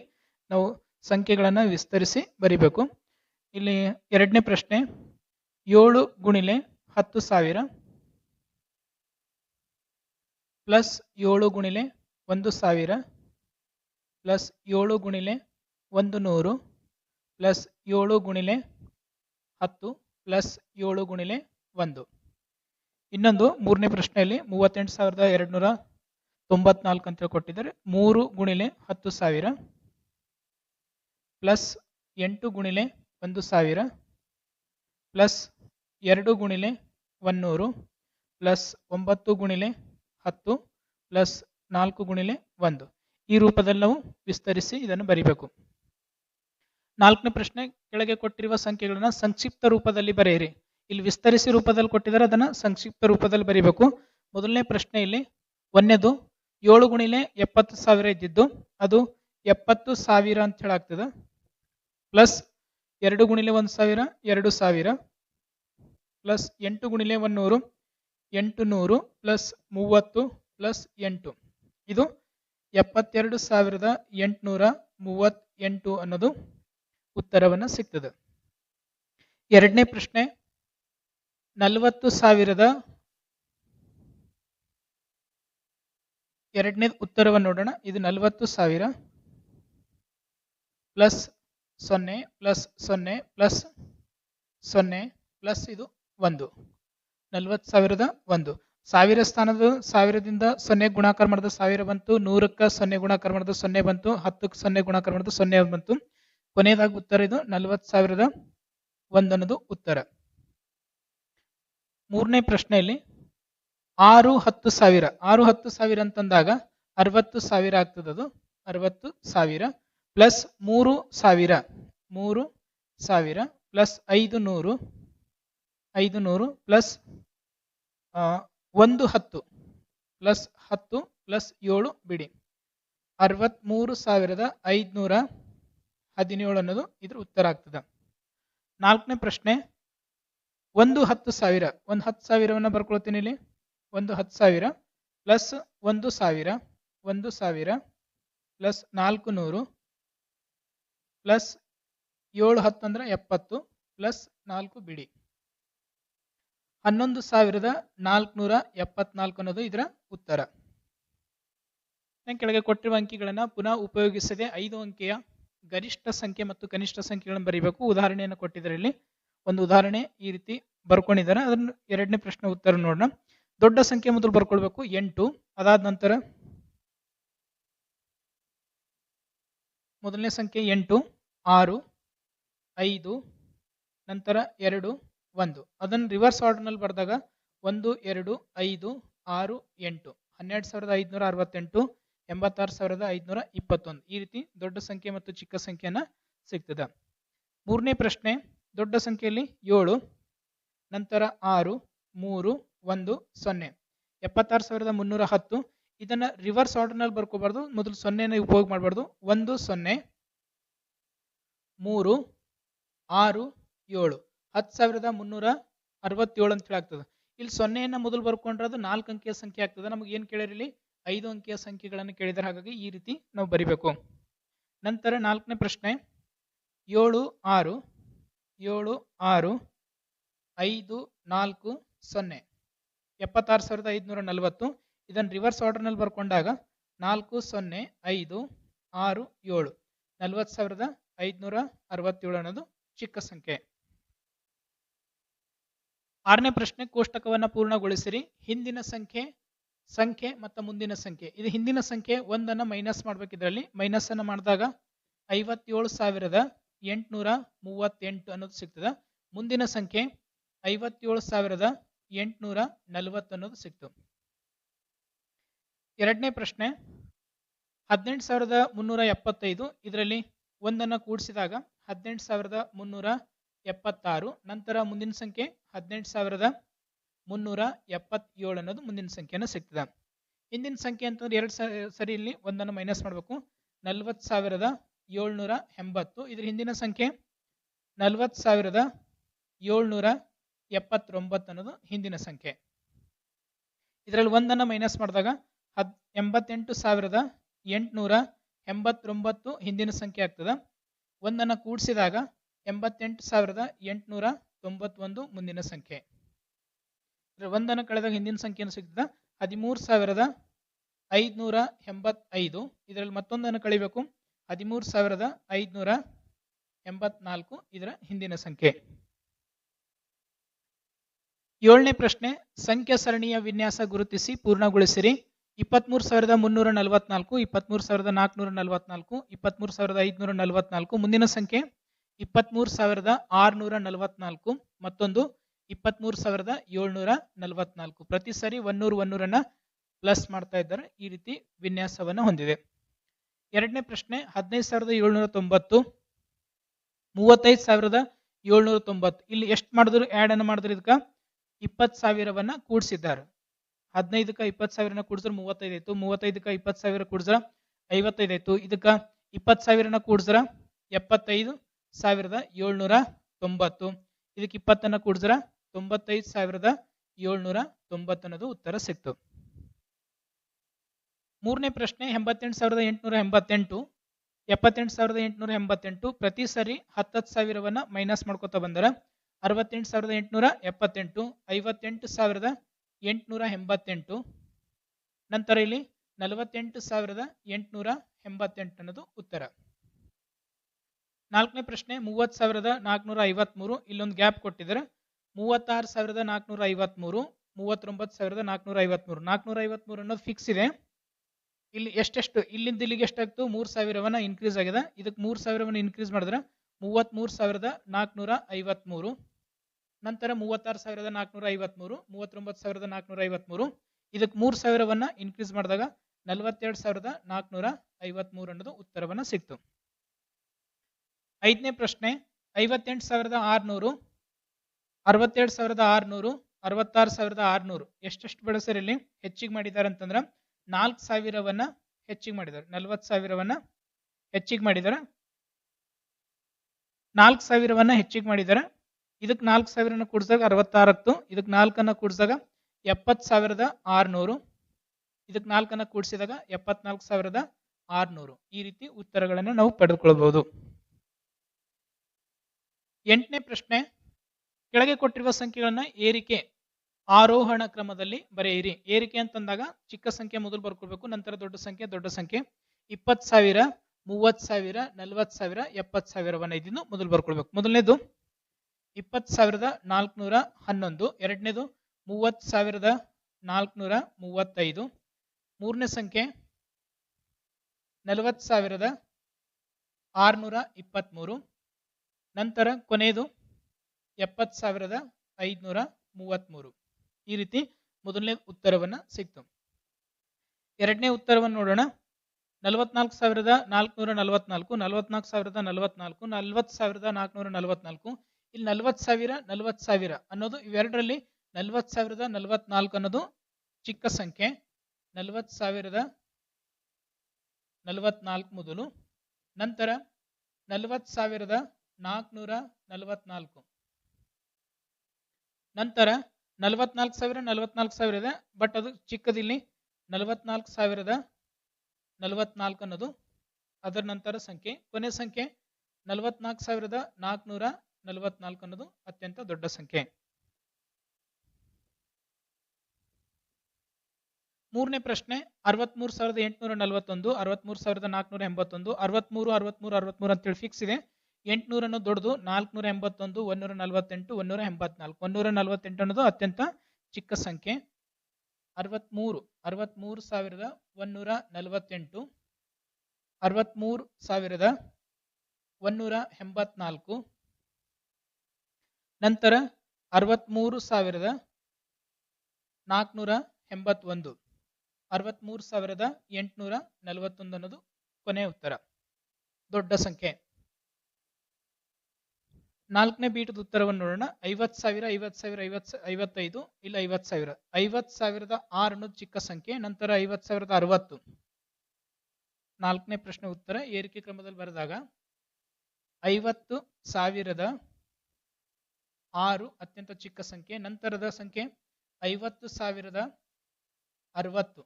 ನಾವು ಸಂಖ್ಯೆಗಳನ್ನು ವಿಸ್ತರಿಸಿ ಬರಿಬೇಕು. ಇಲ್ಲಿ ಎರಡನೇ ಪ್ರಶ್ನೆ, ಏಳು ಗುಣಿಲೆ ಹತ್ತು ಸಾವಿರ ಪ್ಲಸ್ ಏಳು ಗುಣಿಲೆ ಒಂದು ಸಾವಿರ ಪ್ಲಸ್ ಏಳು ಗುಣಿಲೆ ಒಂದು ನೂರು ಪ್ಲಸ್ ಏಳು ಗುಣಿಲೆ ಹತ್ತು ಪ್ಲಸ್ ಏಳು ಗುಣಿಲೆ ಒಂದು. ಇನ್ನೊಂದು ಮೂರನೇ ಪ್ರಶ್ನೆಯಲ್ಲಿ ಮೂವತ್ತೆಂಟು ಸಾವಿರದ ಎರಡು ನೂರ ತೊಂಬತ್ನಾಲ್ಕು ಅಂತ ಕೊಟ್ಟಿದ್ದಾರೆ. ಮೂರು ಗುಣಿಲೆ ಹತ್ತು ಸಾವಿರ ಪ್ಲಸ್ ಎಂಟು ಗುಣಿಲೆ ಒಂದು ಸಾವಿರ ಪ್ಲಸ್ ಎರಡು ಗುಣಿಲೆ ಒನ್ನೂರು ಪ್ಲಸ್ ಒಂಬತ್ತು ಗುಣಿಲೆ ಹತ್ತು ಪ್ಲಸ್ ನಾಲ್ಕು ಗುಣಿಲೆ ಒಂದು. ಈ ರೂಪದಲ್ಲಿ ನಾವು ವಿಸ್ತರಿಸಿ ಇದನ್ನು ಬರಿಬೇಕು. ನಾಲ್ಕನೇ ಪ್ರಶ್ನೆ, ಕೆಳಗೆ ಕೊಟ್ಟಿರುವ ಸಂಖ್ಯೆಗಳನ್ನು ಸಂಕ್ಷಿಪ್ತ ರೂಪದಲ್ಲಿ ಬರೆಯಿರಿ. ಇಲ್ಲಿ ವಿಸ್ತರಿಸಿ ರೂಪದಲ್ಲಿ ಕೊಟ್ಟಿದ್ದಾರೆ, ಅದನ್ನ ಸಂಕ್ಷಿಪ್ತ ರೂಪದಲ್ಲಿ ಬರೀಬೇಕು. ಮೊದಲನೇ ಪ್ರಶ್ನೆಯಲ್ಲಿ ಒಂದನೇದು, ಏಳು ಗುಣಿಲೆ ಎಪ್ಪತ್ತು ಸಾವಿರ ಇದ್ದಿದ್ದು, ಅದು ಎಪ್ಪತ್ತು ಸಾವಿರ ಅಂತ ಹೇಳಾಗ್ತದೆ. ಪ್ಲಸ್ ಎರಡು ಗುಣಿಲೆ ಒಂದು ಸಾವಿರ, ಎರಡು ಸಾವಿರ. ಪ್ಲಸ್ ಎಂಟು ಗುಣಿಲೆ ಒಂದೂರು ಎಂಟು ನೂರು, ಪ್ಲಸ್ ಮೂವತ್ತು, ಪ್ಲಸ್ ಎಂಟು. ಇದು ಎಪ್ಪತ್ತೆರಡು ಸಾವಿರದ ಎಂಟುನೂರ ಮೂವತ್ತೆಂಟು ಅನ್ನೋದು. ಉತ್ತರವನ್ನು ಸಿಗ್ತದೆ. ಎರಡನೇ ಪ್ರಶ್ನೆ, ನಲವತ್ತು ಸಾವಿರದ ಎರಡನೇ ಉತ್ತರವನ್ನು ನೋಡೋಣ. ಇದು ನಲವತ್ತು ಸಾವಿರ ಪ್ಲಸ್ ಸೊನ್ನೆ ಪ್ಲಸ್ ಸೊನ್ನೆ ಪ್ಲಸ್ ಸೊನ್ನೆ, ಪ್ಲಸ್ ಇದು ಒಂದು. ನಲವತ್ತು ಸಾವಿರದ ಒಂದು. ಸಾವಿರ ಸ್ಥಾನದ ಸಾವಿರದಿಂದ ಸೊನ್ನೆ ಗುಣಾಕಾರ ಮಾಡಿದ ಸಾವಿರ ಬಂತು, ನೂರಕ್ಕೆ ಸೊನ್ನೆ ಗುಣಾಕಾರ ಮಾಡಿದ ಸೊನ್ನೆ ಬಂತು, ಹತ್ತಕ್ಕೆ ಸೊನ್ನೆ ಗುಣಾಕಾರ ಮಾಡಿದ ಸೊನ್ನೆ ಬಂತು. ಕೊನೆಯದಾಗಿ ಉತ್ತರ ಇದು, ನಲವತ್ತು ಸಾವಿರದ ಒಂದನದು ಉತ್ತರ. ಮೂರನೇ ಪ್ರಶ್ನೆಯಲ್ಲಿ ಆರು ಹತ್ತು ಸಾವಿರ, ಆರು ಹತ್ತು ಸಾವಿರ ಅಂತಂದಾಗ ಅರವತ್ತು ಸಾವಿರ ಆಗ್ತದದು, ಅರವತ್ತು ಸಾವಿರ ಪ್ಲಸ್ ಮೂರು ಸಾವಿರ ಮೂರು ಸಾವಿರ ಪ್ಲಸ್ ಐದು ನೂರು ಐದು ನೂರು ಪ್ಲಸ್ ಒಂದು ಹತ್ತು ಪ್ಲಸ್ ಹತ್ತು ಪ್ಲಸ್ ಏಳು ಬಿಡಿ. ಅರವತ್ತ್ಮೂರು ಸಾವಿರದ ಐದುನೂರ ಹದಿನೇಳು ಅನ್ನೋದು ಇದ್ರ ಉತ್ತರ ಆಗ್ತದೆ. ನಾಲ್ಕನೇ ಪ್ರಶ್ನೆ, ಒಂದು ಹತ್ತು ಸಾವಿರ, ಒಂದು ಹತ್ತು ಸಾವಿರವನ್ನು ಬರ್ಕೊಳ್ತೀನಿ ಇಲ್ಲಿ. ಒಂದು ಹತ್ತು ಸಾವಿರ ಪ್ಲಸ್ ಒಂದು ಸಾವಿರ ಒಂದು ಸಾವಿರ ಪ್ಲಸ್ ನಾಲ್ಕು ನೂರು ಪ್ಲಸ್ ಏಳು ಹತ್ತು ಅಂದ್ರೆ ಎಪ್ಪತ್ತು ಪ್ಲಸ್ ನಾಲ್ಕು ಬಿಡಿ. ಹನ್ನೊಂದು ಸಾವಿರದ ನಾಲ್ಕುನೂರ ಎಪ್ಪತ್ನಾಲ್ಕು ಅನ್ನೋದು ಇದರ ಉತ್ತರ. ಕೆಳಗೆ ಕೊಟ್ಟಿರುವ ಅಂಕಿಗಳನ್ನು ಪುನಃ ಉಪಯೋಗಿಸದೆ ಐದು ಅಂಕೆಯ ಗರಿಷ್ಠ ಸಂಖ್ಯೆ ಮತ್ತು ಕನಿಷ್ಠ ಸಂಖ್ಯೆಗಳನ್ನು ಬರೀಬೇಕು. ಉದಾಹರಣೆಯನ್ನು ಕೊಟ್ಟಿದರಲ್ಲಿ ಒಂದು ಉದಾಹರಣೆ ಈ ರೀತಿ ಬರ್ಕೊಂಡಿದ್ದಾರೆ. ಅದನ್ನ ಎರಡನೇ ಪ್ರಶ್ನೆ ಉತ್ತರ ನೋಡೋಣ. ದೊಡ್ಡ ಸಂಖ್ಯೆ ಮೊದಲು ಬರ್ಕೊಳ್ಬೇಕು. ಎಂಟು. ಅದಾದ ನಂತರ ಮೊದಲನೇ ಸಂಖ್ಯೆ ಎಂಟು, ಆರು, ಐದು, ನಂತರ ಎರಡು, ಒಂದು. ಅದನ್ನು ರಿವರ್ಸ್ ಆರ್ಡರ್ನಲ್ಲಿ ಬರೆದಾಗ ಒಂದು, ಎರಡು, ಐದು, ಆರು, ಎಂಟು. ಹನ್ನೆರಡು ಸಾವಿರದ ಐದುನೂರ ಅರವತ್ತೆಂಟು. ಎಂಬತ್ತಾರು ಸಾವಿರದ ಐದುನೂರ ಇಪ್ಪತ್ತೊಂದು. ಈ ರೀತಿ ದೊಡ್ಡ ಸಂಖ್ಯೆ ಮತ್ತು ಚಿಕ್ಕ ಸಂಖ್ಯೆನ ಸಿಗ್ತದೆ. ಮೂರನೇ ಪ್ರಶ್ನೆ, ದೊಡ್ಡ ಸಂಖ್ಯೆಯಲ್ಲಿ ಏಳು, ನಂತರ ಆರು, ಮೂರು, ಒಂದು, ಸೊನ್ನೆ. ಎಪ್ಪತ್ತಾರು ಸಾವಿರದ ಮುನ್ನೂರ ಹತ್ತು, ಇದನ್ನು ರಿವರ್ಸ್ ಆರ್ಡರ್ನಲ್ಲಿ ಬರ್ಕೋಬಾರ್ದು. ಮೊದಲು ಸೊನ್ನೆನ ಉಪಯೋಗ ಮಾಡಬಾರ್ದು. ಒಂದು, ಸೊನ್ನೆ, ಮೂರು, ಆರು, ಏಳು. ಹತ್ತು ಸಾವಿರದ ಮುನ್ನೂರ ಅರವತ್ತೇಳು ಅಂತ ಹೇಳಿ ಆಗ್ತದೆ ಇಲ್ಲಿ ಸೊನ್ನೆಯನ್ನು ಮೊದಲು ಬರ್ಕೊಂಡ್ರೆ ಅದು ನಾಲ್ಕು ಅಂಕಿಯ ಸಂಖ್ಯೆ ಆಗ್ತದೆ. ನಮಗೆ ಏನು ಕೇಳಿರಿ ಐದು ಅಂಕಿಯ ಸಂಖ್ಯೆಗಳನ್ನು ಕೇಳಿದರೆ ಹಾಗಾಗಿ ಈ ರೀತಿ ನಾವು ಬರಿಬೇಕು. ನಂತರ ನಾಲ್ಕನೇ ಪ್ರಶ್ನೆ, ಏಳು, ಆರು ಏಳು, ಆರು, ಐದು, ನಾಲ್ಕು, ಸೊನ್ನೆ. ಎಪ್ಪತ್ತಾರು ಸಾವಿರದ ಐದುನೂರ ನಲವತ್ತು. ಇದನ್ನು ರಿವರ್ಸ್ ಆರ್ಡರ್ನಲ್ಲಿ ಬರ್ಕೊಂಡಾಗ ನಾಲ್ಕು, ಸೊನ್ನೆ, ಐದು, ಆರು, ಏಳು. ನಲವತ್ತು ಸಾವಿರದ ಐದುನೂರ ಅರವತ್ತೇಳು ಅನ್ನೋದು ಚಿಕ್ಕ ಸಂಖ್ಯೆ. ಆರನೇ ಪ್ರಶ್ನೆ, ಕೋಷ್ಟಕವನ್ನು ಪೂರ್ಣಗೊಳಿಸಿರಿ. ಹಿಂದಿನ ಸಂಖ್ಯೆ ಸಂಖ್ಯೆ ಮತ್ತು ಮುಂದಿನ ಸಂಖ್ಯೆ. ಇದು ಹಿಂದಿನ ಸಂಖ್ಯೆ ಒಂದನ್ನು ಮೈನಸ್ ಮಾಡ್ಬೇಕು ಇದರಲ್ಲಿ. ಮಾಡಿದಾಗ ಐವತ್ತೇಳು ಸಾವಿರದ ಎಂಟುನೂರ ಮೂವತ್ತೆಂಟು ಅನ್ನೋದು ಸಿಗ್ತದೆ. ಮುಂದಿನ ಸಂಖ್ಯೆ ಐವತ್ತೇಳು ಸಾವಿರದ ಎಂಟುನೂರ ನಲವತ್ತು ಅನ್ನೋದು ಸಿಕ್ತು ಎರಡನೇ ಪ್ರಶ್ನೆ, ಹದಿನೆಂಟು ಸಾವಿರದ ಮುನ್ನೂರ ಎಪ್ಪತ್ತೈದು ಇದರಲ್ಲಿ ಒಂದನ್ನು ಕೂಡಿಸಿದಾಗ ಹದಿನೆಂಟು ಸಾವಿರದ ಮುನ್ನೂರ ಎಪ್ಪತ್ತಾರು. ನಂತರ ಮುಂದಿನ ಸಂಖ್ಯೆ ಹದಿನೆಂಟು ಸಾವಿರದ ಮುನ್ನೂರ ಎಪ್ಪತ್ತೇಳು ಅನ್ನೋದು ಮುಂದಿನ ಸಂಖ್ಯೆನ ಸಿಗ್ತದೆ. ಹಿಂದಿನ ಸಂಖ್ಯೆ ಅಂತಂದ್ರೆ ಎರಡು ಸರಿ ಇಲ್ಲಿ ಒಂದನ್ನು ಮೈನಸ್ ಮಾಡಬೇಕು. ನಲ್ವತ್ತು ಸಾವಿರದ ಏಳ್ನೂರ ಎಂಬತ್ತು. ಇದ್ರ ಹಿಂದಿನ ಸಂಖ್ಯೆ ನಲ್ವತ್ತು ಸಾವಿರದ ಏಳ್ನೂರ ಎಪ್ಪತ್ತೊಂಬತ್ತು ಅನ್ನೋದು ಹಿಂದಿನ ಸಂಖ್ಯೆ. ಇದರಲ್ಲಿ ಒಂದನ್ನು ಮೈನಸ್ ಮಾಡಿದಾಗ ಹದ್, ಎಂಬತ್ತೆಂಟು ಸಾವಿರದ ಎಂಟುನೂರ ಎಂಬತ್ತೊಂಬತ್ತು ಹಿಂದಿನ ಸಂಖ್ಯೆ ಆಗ್ತದೆ. ಒಂದನ್ನು ಕೂಡಿಸಿದಾಗ ಎಂಬತ್ತೆಂಟು ಸಾವಿರದ ಎಂಟುನೂರ ತೊಂಬತ್ತೊಂದು ಮುಂದಿನ ಸಂಖ್ಯೆ. ಒಂದನ್ನು ಕಳೆದಾಗ ಹಿಂದಿನ ಸಂಖ್ಯೆಯನ್ನು ಸಿಗ್ತದೆ? ಹದಿಮೂರು ಸಾವಿರದ ಐದುನೂರ ಎಂಬತ್ತೈದು. ಇದರಲ್ಲಿ ಮತ್ತೊಂದನ್ನು ಕಳಿಬೇಕು. ಹದಿಮೂರು ಸಾವಿರದ ಐದುನೂರ ಎಂಬತ್ನಾಲ್ಕು ಇದರ ಹಿಂದಿನ ಸಂಖ್ಯೆ. ಏಳನೇ ಪ್ರಶ್ನೆ, ಸಂಖ್ಯಾ ಸರಣಿಯ ವಿನ್ಯಾಸ ಗುರುತಿಸಿ ಪೂರ್ಣಗೊಳಿಸಿರಿ. ಇಪ್ಪತ್ಮೂರು ಸಾವಿರದ ಮುನ್ನೂರ ನಲವತ್ನಾಲ್ಕು, ಇಪ್ಪತ್ಮೂರು ಸಾವಿರದ ನಾಲ್ಕುನೂರ ನಲವತ್ನಾಲ್ಕು, ಇಪ್ಪತ್ಮೂರು ಸಾವಿರದ ಐದುನೂರ ನಲವತ್ನಾಲ್ಕು, ಮುಂದಿನ ಸಂಖ್ಯೆ, ಇಪ್ಪತ್ಮೂರು ಸಾವಿರದ ಆರುನೂರ ನಲವತ್ನಾಲ್ಕು, ಮತ್ತೊಂದು ಇಪ್ಪತ್ಮೂರು ಸಾವಿರದ ಏಳ್ನೂರ ನಲವತ್ನಾಲ್ಕು. ಪ್ರತಿ ಸರಿ ಒನ್ನೂರು ಒನ್ನೂರನ್ನ ಪ್ಲಸ್ ಮಾಡ್ತಾ ಇದ್ದಾರೆ. ಈ ರೀತಿ ವಿನ್ಯಾಸವನ್ನು ಹೊಂದಿದೆ. ಎರಡನೇ ಪ್ರಶ್ನೆ, ಹದಿನೈದು ಸಾವಿರದ ಏಳ್ನೂರ ತೊಂಬತ್ತು, ಮೂವತ್ತೈದು ಸಾವಿರದ ಏಳ್ನೂರ ತೊಂಬತ್ತು. ಇಲ್ಲಿ ಎಷ್ಟು ಮಾಡಿದ್ರು? ಆ್ಯಡ್ ಅನ್ನು ಮಾಡಿದ್ರು ಇದಕ್ಕೆ? ಇಪ್ಪತ್ತು ಸಾವಿರವನ್ನು ಕೂಡಿಸಿದ್ದಾರೆ. ಹದಿನೈದಕ್ಕೆ ಇಪ್ಪತ್ತು ಸಾವಿರನ ಕೂಡಿಸಿದ್ರೆ ಮೂವತ್ತೈದು ಆಯಿತು. ಮೂವತ್ತೈದಕ್ಕೆ ಇಪ್ಪತ್ತು ಸಾವಿರ ಕೂಡಿಸ್ರೆ ಐವತ್ತೈದು ಆಯಿತು. ಇದಕ್ಕೆ ಇಪ್ಪತ್ತು ಸಾವಿರನ ಕೂಡಿಸ್ರೆ ಎಪ್ಪತ್ತೈದು ಸಾವಿರದ ಏಳ್ನೂರ ತೊಂಬತ್ತು. ಇದಕ್ಕೆ ಇಪ್ಪತ್ತನ್ನು ಕೂಡಿಸಿದ್ರೆ ತೊಂಬತ್ತೈದು ಸಾವಿರದ ಏಳ್ನೂರ ತೊಂಬತ್ತು ಅನ್ನೋದು ಉತ್ತರ ಸಿಕ್ತು. ಮೂರನೇ ಪ್ರಶ್ನೆ, ಎಂಬತ್ತೆಂಟು ಸಾವಿರದ ಎಂಟುನೂರ ಎಂಬತ್ತೆಂಟು, ಎಪ್ಪತ್ತೆಂಟು ಸಾವಿರದ ಎಂಟುನೂರ ಎಂಬತ್ತೆಂಟು ಪ್ರತಿ ಸರಿ ಹತ್ತತ್ತು ಸಾವಿರವನ್ನು ಮೈನಸ್ ಮಾಡ್ಕೋತಾ ಬಂದರ. ಅರವತ್ತೆಂಟು ಸಾವಿರದ ಎಂಟುನೂರ ಎಪ್ಪತ್ತೆಂಟು, ಐವತ್ತೆಂಟು ಸಾವಿರದ ಎಂಟುನೂರ ಎಂಬತ್ತೆಂಟು, ನಂತರ ಇಲ್ಲಿ ನಲವತ್ತೆಂಟು ಸಾವಿರದ ಎಂಟುನೂರ ಎಂಬತ್ತೆಂಟು ಅನ್ನೋದು ಉತ್ತರ. ನಾಲ್ಕನೇ ಪ್ರಶ್ನೆ, ಮೂವತ್ತು ಸಾವಿರದ ನಾಲ್ಕುನೂರ ಐವತ್ಮೂರು ಇಲ್ಲೊಂದು ಗ್ಯಾಪ್ ಕೊಟ್ಟಿದ್ದಾರೆ. ಮೂವತ್ತಾರು ಸಾವಿರದ ನಾಲ್ಕುನೂರ ಐವತ್ಮೂರು, ಮೂವತ್ತೊಂಬತ್ತು ಸಾವಿರದ ನಾಲ್ಕುನೂರ ಐವತ್ಮೂರು. ನಾಲ್ಕುನೂರ ಐವತ್ಮೂರು ಅನ್ನೋದು ಫಿಕ್ಸ್ ಇದೆ. ಇಲ್ಲಿ ಎಷ್ಟೆಷ್ಟು? ಇಲ್ಲಿಂದ ಇಲ್ಲಿಗೆ ಎಷ್ಟಾಗ್ತು? ಮೂರು ಸಾವಿರವನ್ನ ಇನ್ಕ್ರೀಸ್ ಆಗಿದೆ. ಇದಕ್ಕೆ ಮೂರು ಸಾವಿರವನ್ನು ಇನ್ಕ್ರೀಸ್ ಮಾಡಿದ್ರೆ ಮೂವತ್ತ್ಮೂರು ಸಾವಿರದ ನಾಲ್ಕುನೂರ ಐವತ್ತ್ಮೂರು ನಂತರ ಮೂವತ್ತಾರು ಸಾವಿರದ ನಾಲ್ಕುನೂರ ಐವತ್ಮೂರು, ಮೂವತ್ತೊಂಬತ್ತು ಸಾವಿರದ ನಾಲ್ಕುನೂರ ಐವತ್ಮೂರು. ಇದಕ್ಕೆ ಮೂರು ಸಾವಿರವನ್ನು ಇನ್ಕ್ರೀಸ್ ಮಾಡಿದಾಗ ನಲವತ್ತೆರಡು ಸಾವಿರದ ನಾಲ್ಕುನೂರ ಐವತ್ಮೂರು ಅನ್ನೋದು ಉತ್ತರವನ್ನ ಸಿಕ್ತು. ಐದನೇ ಪ್ರಶ್ನೆ, ಐವತ್ತೆಂಟು ಸಾವಿರದ ಆರುನೂರು ಅರವತ್ತೆರಡು ಸಾವಿರದ ಆರುನೂರು, ಅರವತ್ತಾರು ಸಾವಿರದ ಆರುನೂರು. ಎಷ್ಟೆಷ್ಟು ಬೆಳೆಸರ್ ಇಲ್ಲಿ ಹೆಚ್ಚಿಗೆ ಮಾಡಿದ್ದಾರೆ ಅಂತಂದ್ರೆ ನಾಲ್ಕು ಸಾವಿರವನ್ನು ಹೆಚ್ಚಿಗೆ ಮಾಡಿದ್ದಾರೆ. ನಲ್ವತ್ತು ಸಾವಿರವನ್ನು ಹೆಚ್ಚಿಗೆ ಮಾಡಿದ್ದಾರೆ. ನಾಲ್ಕು ಸಾವಿರವನ್ನು ಹೆಚ್ಚಿಗೆ ಮಾಡಿದ್ದಾರೆ. ಇದಕ್ಕೆ ನಾಲ್ಕು ಸಾವಿರನ ಕೂಡಿಸಿದಾಗ ಅರವತ್ತಾರತ್ತು ಇದಕ್ಕೆ ನಾಲ್ಕನ್ನು ಕೂಡಿಸಿದಾಗ ಎಪ್ಪತ್ತು ಸಾವಿರದ ಆರುನೂರು. ಇದಕ್ಕೆ ನಾಲ್ಕನ್ನು ಕೂಡಿಸಿದಾಗ ಎಪ್ಪತ್ನಾಲ್ಕು ಸಾವಿರದ ಆರುನೂರು. ಈ ರೀತಿ ಉತ್ತರಗಳನ್ನು ನಾವು ಪಡೆದುಕೊಳ್ಬಹುದು. ಎಂಟನೇ ಪ್ರಶ್ನೆ. ಕೆಳಗೆ ಕೊಟ್ಟಿರುವ ಸಂಖ್ಯೆಗಳನ್ನ ಏರಿಕೆ, ಆರೋಹಣ ಕ್ರಮದಲ್ಲಿ ಬರೆಯಿರಿ. ಏರಿಕೆ ಅಂತಂದಾಗ ಚಿಕ್ಕ ಸಂಖ್ಯೆ ಮೊದಲು ಬರ್ಕೊಳ್ಬೇಕು ನಂತರ ದೊಡ್ಡ ಸಂಖ್ಯೆ ದೊಡ್ಡ ಸಂಖ್ಯೆ. ಇಪ್ಪತ್ತು ಸಾವಿರ, ಮೂವತ್ತು ಸಾವಿರ, ನಲ್ವತ್ತು ಸಾವಿರ, ಎಪ್ಪತ್ತು ಸಾವಿರವನ್ನ ಇದನ್ನು ಮೊದಲು ಬರ್ಕೊಳ್ಬೇಕು ಮೊದಲನೇದು, ಇಪ್ಪತ್ತು ಸಾವಿರದ ನಾಲ್ಕುನೂರ ಹನ್ನೊಂದು. ಎರಡನೇದು, ಮೂವತ್ತು ಸಾವಿರದ ನಾಲ್ಕುನೂರ ಮೂವತ್ತೈದು. ಮೂರನೇ ಸಂಖ್ಯೆ, ನಲವತ್ತು ಸಾವಿರದ ಆರುನೂರ ಇಪ್ಪತ್ತ್ಮೂರು ನಂತರ ಕೊನೆಯದು ಎಪ್ಪತ್ತು ಸಾವಿರದ ಐದುನೂರ ಮೂವತ್ತ್ಮೂರು. ಈ ರೀತಿ ಮೊದಲನೇ ಉತ್ತರವನ್ನು ಸಿಕ್ತು. ಎರಡನೇ ಉತ್ತರವನ್ನು ನೋಡೋಣ. ನಲವತ್ನಾಲ್ಕು ಸಾವಿರದ ನಾಲ್ಕುನೂರ ನಲವತ್ನಾಲ್ಕು ನಲವತ್ನಾಲ್ಕು ಸಾವಿರದ ನಲವತ್ನಾಲ್ಕು ನಲವತ್ತು ಸಾವಿರದ ನಾಲ್ಕುನೂರ ನಲವತ್ನಾಲ್ಕು ಇಲ್ಲಿ ನಲವತ್ತು ಸಾವಿರ ನಲವತ್ತು ಸಾವಿರ ಅನ್ನೋದು ಇವೆರಡರಲ್ಲಿ ನಲವತ್ತು ಸಾವಿರದ ನಲವತ್ನಾಲ್ಕು ಅನ್ನೋದು ಚಿಕ್ಕ ಸಂಖ್ಯೆ. ನಲವತ್ತು ಸಾವಿರದ ನಲವತ್ನಾಲ್ಕು ಮೊದಲು, ನಂತರ ನಲವತ್ತು ಸಾವಿರದ ನಾಲ್ಕುನೂರ ನಲವತ್ನಾಲ್ಕು ನಂತರ ನಲವತ್ನಾಲ್ಕು ಸಾವಿರ ನಲವತ್ನಾಲ್ಕು ಸಾವಿರ ಇದೆ. ಬಟ್ ಅದು ಚಿಕ್ಕದಿಲ್ಲಿ ನಲವತ್ನಾಲ್ಕು ಸಾವಿರದ ನಲವತ್ನಾಲ್ಕು ಅನ್ನೋದು ಅದರ ನಂತರ ಸಂಖ್ಯೆ. ಕೊನೆ ಸಂಖ್ಯೆ ನಲವತ್ನಾಲ್ಕು ಸಾವಿರದ ನಾಲ್ಕುನೂರ ನಲವತ್ನಾಲ್ಕು ಅನ್ನೋದು ಅತ್ಯಂತ ದೊಡ್ಡ ಸಂಖ್ಯೆ. ಮೂರನೇ ಪ್ರಶ್ನೆ, ಅರವತ್ಮೂರು ಸಾವಿರದ ಎಂಟುನೂರ ನಲವತ್ತೊಂದು, ಅರವತ್ಮೂರು ಸಾವಿರದ ನಾಲ್ಕುನೂರ ಎಂಬತ್ತೊಂದು, ಅರವತ್ಮೂರು ಅರವತ್ಮೂರು ಅರವತ್ಮೂರು ಅಂತೇಳಿ ಫಿಕ್ಸ್ ಇದೆ. ಎಂಟುನೂರನ್ನು ದೊಡ್ಡದು ನಾಲ್ಕುನೂರ ಎಂಬತ್ತೊಂದು ಒಂದೂರ ನಲವತ್ತೆಂಟು ಒಂದೂರ ಎಂಬತ್ನಾಲ್ಕು ಒಂದೂರ ನಲವತ್ತೆಂಟು ಅನ್ನೋದು ಅತ್ಯಂತ ಚಿಕ್ಕ ಸಂಖ್ಯೆ. ಅರವತ್ಮೂರು ಅರವತ್ಮೂರು ಸಾವಿರದ ಒಂದೂರ ನಲವತ್ತೆಂಟು ಅರವತ್ಮೂರು ಸಾವಿರದ ಒಂದೂರ ಎಂಬತ್ನಾಲ್ಕು ನಂತರ ಅರವತ್ಮೂರು ಸಾವಿರದ ನಾಲ್ಕುನೂರ ಎಂಬತ್ತೊಂದು ಅರವತ್ಮೂರು ಸಾವಿರದ ಎಂಟುನೂರ ನಲವತ್ತೊಂದು ಅನ್ನೋದು ಕೊನೆಯ ಉತ್ತರ. ದೊಡ್ಡ ಸಂಖ್ಯೆ. ನಾಲ್ಕನೇ ಬೀಟದ ಉತ್ತರವನ್ನು ನೋಡೋಣ. ಐವತ್ತು ಸಾವಿರ ಐವತ್ತು ಸಾವಿರ, ಐವತ್ತು ಐವತ್ತೈದು ಇಲ್ಲ ಐವತ್ ಸಾವಿರ. ಐವತ್ ಸಾವಿರದ ಆರು ಅನ್ನೋದು ಚಿಕ್ಕ ಸಂಖ್ಯೆ, ನಂತರ ಐವತ್ತು ಸಾವಿರದ ಅರವತ್ತು. ನಾಲ್ಕನೇ ಪ್ರಶ್ನೆ ಉತ್ತರ. ಏರಿಕೆ ಕ್ರಮದಲ್ಲಿ ಬರೆದಾಗ ಐವತ್ತು ಸಾವಿರದ ಆರು ಅತ್ಯಂತ ಚಿಕ್ಕ ಸಂಖ್ಯೆ, ನಂತರದ ಸಂಖ್ಯೆ ಐವತ್ತು ಸಾವಿರದ ಅರವತ್ತು.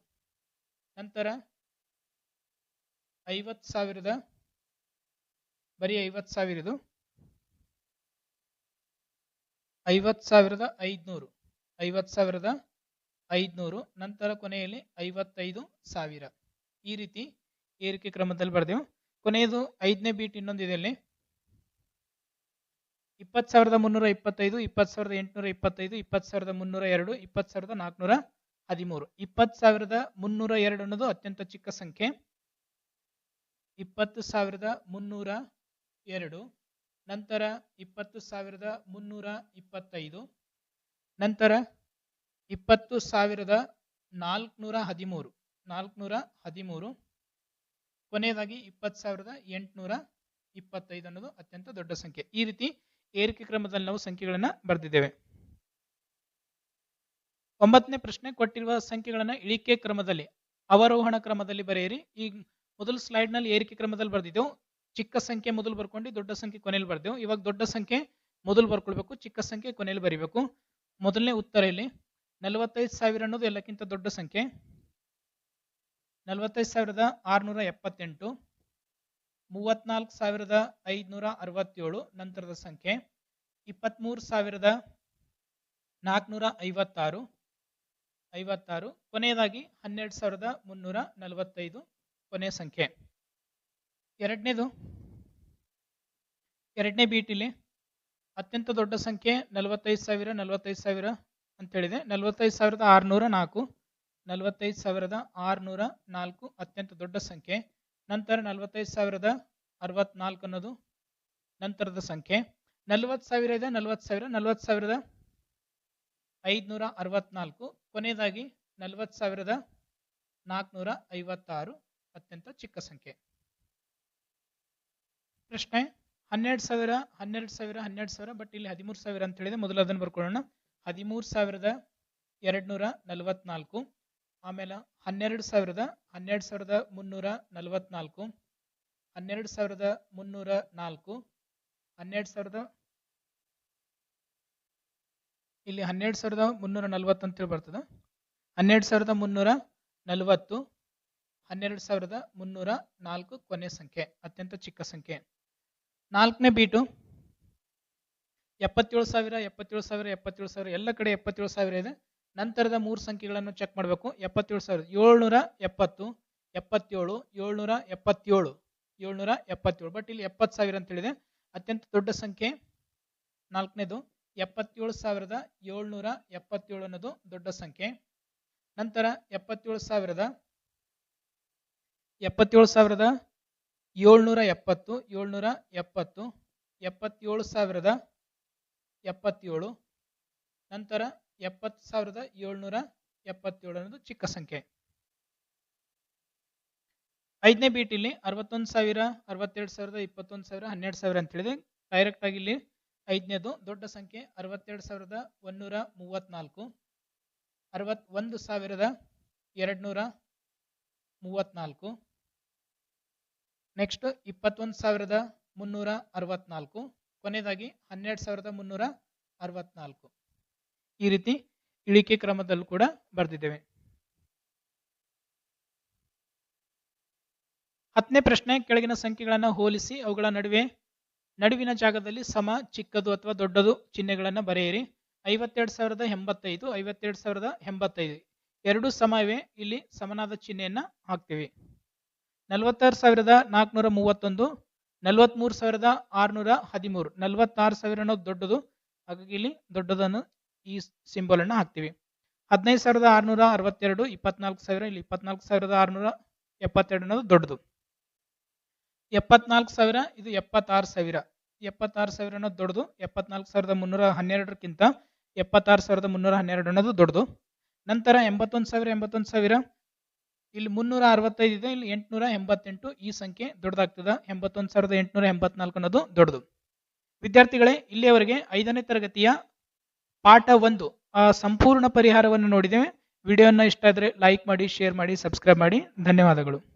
ನಂತರ ಐವತ್ತು ಸಾವಿರದ, ಬರೀ ಐವತ್ತು ಸಾವಿರ ಇದು. ಐವತ್ತು ಸಾವಿರದ ಐದುನೂರು. ಐವತ್ತು ಸಾವಿರದ ಐದುನೂರು. ನಂತರ ಕೊನೆಯಲ್ಲಿ ಐವತ್ತೈದು ಸಾವಿರ. ಈ ರೀತಿ ಏರಿಕೆ ಕ್ರಮದಲ್ಲಿ ಬರೆದೆವು. ಕೊನೆಯದು ಐದನೇ ಬೀಟ್ ಇನ್ನೊಂದಿದೆ ಅಲ್ಲಿ. ಇಪ್ಪತ್ತು ಸಾವಿರದ ಮುನ್ನೂರ ಇಪ್ಪತ್ತೈದು, ಇಪ್ಪತ್ತು ಸಾವಿರದ ಎಂಟುನೂರ ಇಪ್ಪತ್ತೈದು, ಇಪ್ಪತ್ತು ಸಾವಿರದ ಮುನ್ನೂರ ಎರಡು, ಇಪ್ಪತ್ತು ಸಾವಿರದ ನಾಲ್ಕುನೂರ ಹದಿಮೂರು. ಇಪ್ಪತ್ತು ಸಾವಿರದ ಮುನ್ನೂರ ಎರಡು ಅನ್ನೋದು ಅತ್ಯಂತ ಚಿಕ್ಕ ಸಂಖ್ಯೆ. ಇಪ್ಪತ್ತು ಸಾವಿರದ ಮುನ್ನೂರ ಎರಡು. ನಂತರ ಇಪ್ಪತ್ತು ಸಾವಿರದ ಮುನ್ನೂರ ಇಪ್ಪತ್ತೈದು, ನಂತರ ಇಪ್ಪತ್ತು ಸಾವಿರದ ನಾಲ್ಕುನೂರ ಹದಿಮೂರು ನಾಲ್ಕುನೂರ ಹದಿಮೂರು, ಕೊನೆಯದಾಗಿ ಇಪ್ಪತ್ತು ಸಾವಿರದ ಎಂಟುನೂರ ಇಪ್ಪತ್ತೈದು ಅನ್ನೋದು ಅತ್ಯಂತ ದೊಡ್ಡ ಸಂಖ್ಯೆ. ಈ ರೀತಿ ಏರಿಕೆ ಕ್ರಮದಲ್ಲಿ ನಾವು ಸಂಖ್ಯೆಗಳನ್ನು ಬರೆದಿದ್ದೇವೆ. ಒಂಬತ್ತನೇ ಪ್ರಶ್ನೆ ಕೊಟ್ಟಿರುವ ಸಂಖ್ಯೆಗಳನ್ನು ಇಳಿಕೆ ಕ್ರಮದಲ್ಲಿ, ಅವರೋಹಣ ಕ್ರಮದಲ್ಲಿ ಬರೆಯಿರಿ. ಈ ಮೊದಲು ಸ್ಲೈಡ್ನಲ್ಲಿ ಏರಿಕೆ ಕ್ರಮದಲ್ಲಿ ಬರೆದಿದ್ದೆವು. ಚಿಕ್ಕ ಸಂಖ್ಯೆ ಮೊದಲು ಬರ್ಕೊಂಡು ದೊಡ್ಡ ಸಂಖ್ಯೆ ಕೊನೆಯಲ್ಲಿ ಬರ್ದೆವು. ಇವಾಗ ದೊಡ್ಡ ಸಂಖ್ಯೆ ಮೊದಲು ಬರ್ಕೊಳ್ಬೇಕು, ಚಿಕ್ಕ ಸಂಖ್ಯೆ ಕೊನೆಯಲ್ಲಿ ಬರೀಬೇಕು. ಮೊದಲನೇ ಉತ್ತರ ಇಲ್ಲಿ. ನಲವತ್ತೈದು ಸಾವಿರ ಅನ್ನೋದು ಎಲ್ಲಕ್ಕಿಂತ ದೊಡ್ಡ ಸಂಖ್ಯೆ. ನಲವತ್ತೈದು ಸಾವಿರದ ಆರುನೂರ ಎಪ್ಪತ್ತೆಂಟು. ಮೂವತ್ನಾಲ್ಕು ಸಾವಿರದ ಐದುನೂರ ಅರವತ್ತೇಳು ನಂತರದ ಸಂಖ್ಯೆ. ಇಪ್ಪತ್ತ್ಮೂರು ಸಾವಿರದ ನಾಲ್ಕುನೂರ ಐವತ್ತಾರು. ಐವತ್ತಾರು. ಕೊನೆಯದಾಗಿ ಹನ್ನೆರಡು ಸಾವಿರದ ಮುನ್ನೂರ ನಲವತ್ತೈದು ಕೊನೆಯ ಸಂಖ್ಯೆ. ಎರಡನೇದು, ಎರಡನೇ ಬೀಟಿಲಿ ಅತ್ಯಂತ ದೊಡ್ಡ ಸಂಖ್ಯೆ ನಲವತ್ತೈದು ಸಾವಿರ ನಲವತ್ತೈದು ಸಾವಿರ ಅಂತೇಳಿದೆ. ನಲವತ್ತೈದು ಸಾವಿರದ ಆರುನೂರ ನಾಲ್ಕು, ನಲವತ್ತೈದು ಸಾವಿರದ ಆರುನೂರ ನಾಲ್ಕು ಅತ್ಯಂತ ದೊಡ್ಡ ಸಂಖ್ಯೆ. ನಂತರ ನಲವತ್ತೈದು ಸಾವಿರದ ಅರವತ್ನಾಲ್ಕು ಅನ್ನೋದು ನಂತರದ ಸಂಖ್ಯೆ. ನಲವತ್ತು ಸಾವಿರ ಇದೆ, ನಲವತ್ತು ಸಾವಿರ, ನಲವತ್ತು ಸಾವಿರದ ಐದುನೂರ ಅರವತ್ನಾಲ್ಕು. ಕೊನೆಯದಾಗಿ ನಲವತ್ತು ಸಾವಿರದ ನಾಲ್ಕುನೂರ ಐವತ್ತಾರು ಅತ್ಯಂತ ಚಿಕ್ಕ ಸಂಖ್ಯೆ. ಪ್ರಶ್ನೆ ಹನ್ನೆರಡು ಸಾವಿರ ಹನ್ನೆರಡು ಸಾವಿರ ಹನ್ನೆರಡು ಸಾವಿರ ಬಟ್ ಇಲ್ಲಿ ಹದಿಮೂರು ಸಾವಿರ ಅಂತ ಹೇಳಿದೆ ಮೊದಲು ಅದನ್ನು ಬರ್ಕೊಳ್ಳೋಣ. ಹದಿಮೂರು ಸಾವಿರದ ಎರಡುನೂರ ನಲವತ್ನಾಲ್ಕು, ಆಮೇಲೆ ಹನ್ನೆರಡು ಸಾವಿರದ ಹನ್ನೆರಡು ಸಾವಿರದ ಮುನ್ನೂರ ನಲವತ್ನಾಲ್ಕು, ಹನ್ನೆರಡು ಸಾವಿರದ ಮುನ್ನೂರ ನಾಲ್ಕು, ಹನ್ನೆರಡು ಸಾವಿರದ, ಇಲ್ಲಿ ಹನ್ನೆರಡು ಸಾವಿರದ ಮುನ್ನೂರ ನಲವತ್ತು ಅಂತೇಳಿ ಬರ್ತದೆ. ಹನ್ನೆರಡು ಸಾವಿರದ ಮುನ್ನೂರ ನಲವತ್ತು, ಹನ್ನೆರಡು ಸಾವಿರದ ಮುನ್ನೂರ ನಾಲ್ಕು ಕೊನೆ ಸಂಖ್ಯೆ, ಅತ್ಯಂತ ಚಿಕ್ಕ ಸಂಖ್ಯೆ. ನಾಲ್ಕನೇ ಬೀಟು. ಎಪ್ಪತ್ತೇಳು ಸಾವಿರ ಎಪ್ಪತ್ತೇಳು ಸಾವಿರ ಎಪ್ಪತ್ತೇಳು ಸಾವಿರ, ಎಲ್ಲ ಕಡೆ ಎಪ್ಪತ್ತೇಳು ಸಾವಿರ ಇದೆ. ನಂತರದ ಮೂರು ಸಂಖ್ಯೆಗಳನ್ನು ಚೆಕ್ ಮಾಡಬೇಕು. ಎಪ್ಪತ್ತೇಳು ಸಾವಿರ ಏಳ್ನೂರ ಎಪ್ಪತ್ತು, ಎಪ್ಪತ್ತೇಳು, ಏಳ್ನೂರ ಎಪ್ಪತ್ತೇಳು ಏಳ್ನೂರ ಎಪ್ಪತ್ತೇಳು. ಬಟ್ ಇಲ್ಲಿ ಎಪ್ಪತ್ತು ಸಾವಿರ ಅಂತೇಳಿದೆ ಅತ್ಯಂತ ದೊಡ್ಡ ಸಂಖ್ಯೆ ನಾಲ್ಕನೇದು. ಎಪ್ಪತ್ತೇಳು ಸಾವಿರದ ಏಳ್ನೂರ ಎಪ್ಪತ್ತೇಳು ಅನ್ನೋದು ದೊಡ್ಡ ಸಂಖ್ಯೆ. ನಂತರ ಎಪ್ಪತ್ತೇಳು ಸಾವಿರದ ಎಪ್ಪತ್ತೇಳು ಸಾವಿರದ ಏಳ್ನೂರ ಎಪ್ಪತ್ತು ಏಳ್ನೂರ ಎಪ್ಪತ್ತು, ಎಪ್ಪತ್ತೇಳು ಸಾವಿರದ ಎಪ್ಪತ್ತೇಳು, ನಂತರ ಎಪ್ಪತ್ತು ಸಾವಿರದ ಏಳ್ನೂರ ಎಪ್ಪತ್ತೇಳು ಅನ್ನೋದು ಚಿಕ್ಕ ಸಂಖ್ಯೆ. ಐದನೇ ಬೀಟ್ ಇಲ್ಲಿ ಅರವತ್ತೊಂದು ಸಾವಿರ, ಅರವತ್ತೆರಡು ಸಾವಿರದ ಇಪ್ಪತ್ತೊಂದು ಸಾವಿರ, ಹನ್ನೆರಡು ಸಾವಿರ ಅಂತ ಹೇಳಿದೆ. ಡೈರೆಕ್ಟ್ ಆಗಿ ಇಲ್ಲಿ ಐದನೇದು ದೊಡ್ಡ ಸಂಖ್ಯೆ ಅರವತ್ತೆರಡು ಸಾವಿರದ ಒಂದೂರ ಮೂವತ್ತ್ನಾಲ್ಕು, ಅರವತ್ತೊಂದು ಸಾವಿರದ ಎರಡುನೂರ ಮೂವತ್ನಾಲ್ಕು ನೆಕ್ಸ್ಟ್ ಇಪ್ಪತ್ತೊಂದು ಸಾವಿರದ ಮುನ್ನೂರ ಅರವತ್ನಾಲ್ಕು, ಕೊನೆಯದಾಗಿ ಹನ್ನೆರಡು ಸಾವಿರದ ಮುನ್ನೂರ ಅರವತ್ನಾಲ್ಕು. ಈ ರೀತಿ ಇಳಿಕೆ ಕ್ರಮದಲ್ಲೂ ಕೂಡ ಬರೆದಿದ್ದೇವೆ. ಹತ್ತನೇ ಪ್ರಶ್ನೆ, ಕೆಳಗಿನ ಸಂಖ್ಯೆಗಳನ್ನು ಹೋಲಿಸಿ, ಅವುಗಳ ನಡುವೆ, ನಡುವಿನ ಜಾಗದಲ್ಲಿ ಸಮ, ಚಿಕ್ಕದು ಅಥವಾ ದೊಡ್ಡದು ಚಿಹ್ನೆಗಳನ್ನು ಬರೆಯಿರಿ. ಐವತ್ತೆರಡು ಸಾವಿರದ ಎಂಬತ್ತೈದು, ಐವತ್ತೆರಡು ಸಾವಿರದ ಎಂಬತ್ತೈದು. ಎರಡು ಸಮವೇ ಇಲ್ಲಿ ಸಮನಾದ ಚಿಹ್ನೆಯನ್ನ ಹಾಕ್ತೀವಿ. ನಲವತ್ತಾರು ಸಾವಿರದ ನಾಲ್ಕುನೂರ ಮೂವತ್ತೊಂದು ನಲವತ್ತ್ಮೂರು ಸಾವಿರದ ಆರುನೂರ ಹದಿಮೂರು. ನಲವತ್ತಾರು ಸಾವಿರ ಅನ್ನೋದು ದೊಡ್ಡದು. ಹಾಗಾಗಿ ಇಲ್ಲಿ ದೊಡ್ಡದನ್ನು ಈ ಸಿಂಬಲ್ ಅನ್ನು ಹಾಕ್ತೀವಿ. ಹದಿನೈದು ಸಾವಿರದ ಆರುನೂರ ಅರವತ್ತೆರಡು, ಇಪ್ಪತ್ನಾಲ್ಕು ಸಾವಿರ, ಇಲ್ಲಿ ಇಪ್ಪತ್ನಾಲ್ಕು ಸಾವಿರದ ಆರುನೂರ ಎಪ್ಪತ್ತೆರಡು ಅನ್ನೋದು ದೊಡ್ಡದು. ಎಪ್ಪತ್ನಾಲ್ಕು ಸಾವಿರ, ಇದು ಎಪ್ಪತ್ತಾರು ಸಾವಿರ. ಎಪ್ಪತ್ತಾರು ಸಾವಿರ ಅನ್ನೋದು ದೊಡ್ಡದು. ಎಪ್ಪತ್ನಾಲ್ಕು ಸಾವಿರದ ಮುನ್ನೂರ ಹನ್ನೆರಡಕ್ಕಿಂತ ಎಪ್ಪತ್ತಾರು ಸಾವಿರದ ಮುನ್ನೂರ ಹನ್ನೆರಡು ಅನ್ನೋದು ದೊಡ್ಡದು. ನಂತರ ಎಂಬತ್ತೊಂದು ಸಾವಿರ ಎಂಬತ್ತೊಂದು ಸಾವಿರ ಇಲ್ಲಿ ಮುನ್ನೂರ ಅರವತ್ತೈದು ಇದೆ, ಇಲ್ಲಿ ಎಂಟುನೂರ ಎಂಬತ್ತೆಂಟು ಈ ಸಂಖ್ಯೆ ದೊಡ್ಡದಾಗ್ತದೆ. ಎಂಬತ್ತೊಂದು ಸಾವಿರದ ಎಂಟುನೂರ ಎಂಬತ್ನಾಲ್ಕು ಅನ್ನೋದು ದೊಡ್ಡದು. ವಿದ್ಯಾರ್ಥಿಗಳೇ, ಇಲ್ಲಿಯವರೆಗೆ ಐದನೇ ತರಗತಿಯ ಪಾಠ ಒಂದು, ಆ ಸಂಪೂರ್ಣ ಪರಿಹಾರವನ್ನು ನೋಡಿದ್ದೇವೆ. ವಿಡಿಯೋನ ಇಷ್ಟ ಆದರೆ ಲೈಕ್ ಮಾಡಿ ಶೇರ್ ಮಾಡಿ ಸಬ್ಸ್ಕ್ರೈಬ್ ಮಾಡಿ. ಧನ್ಯವಾದಗಳು.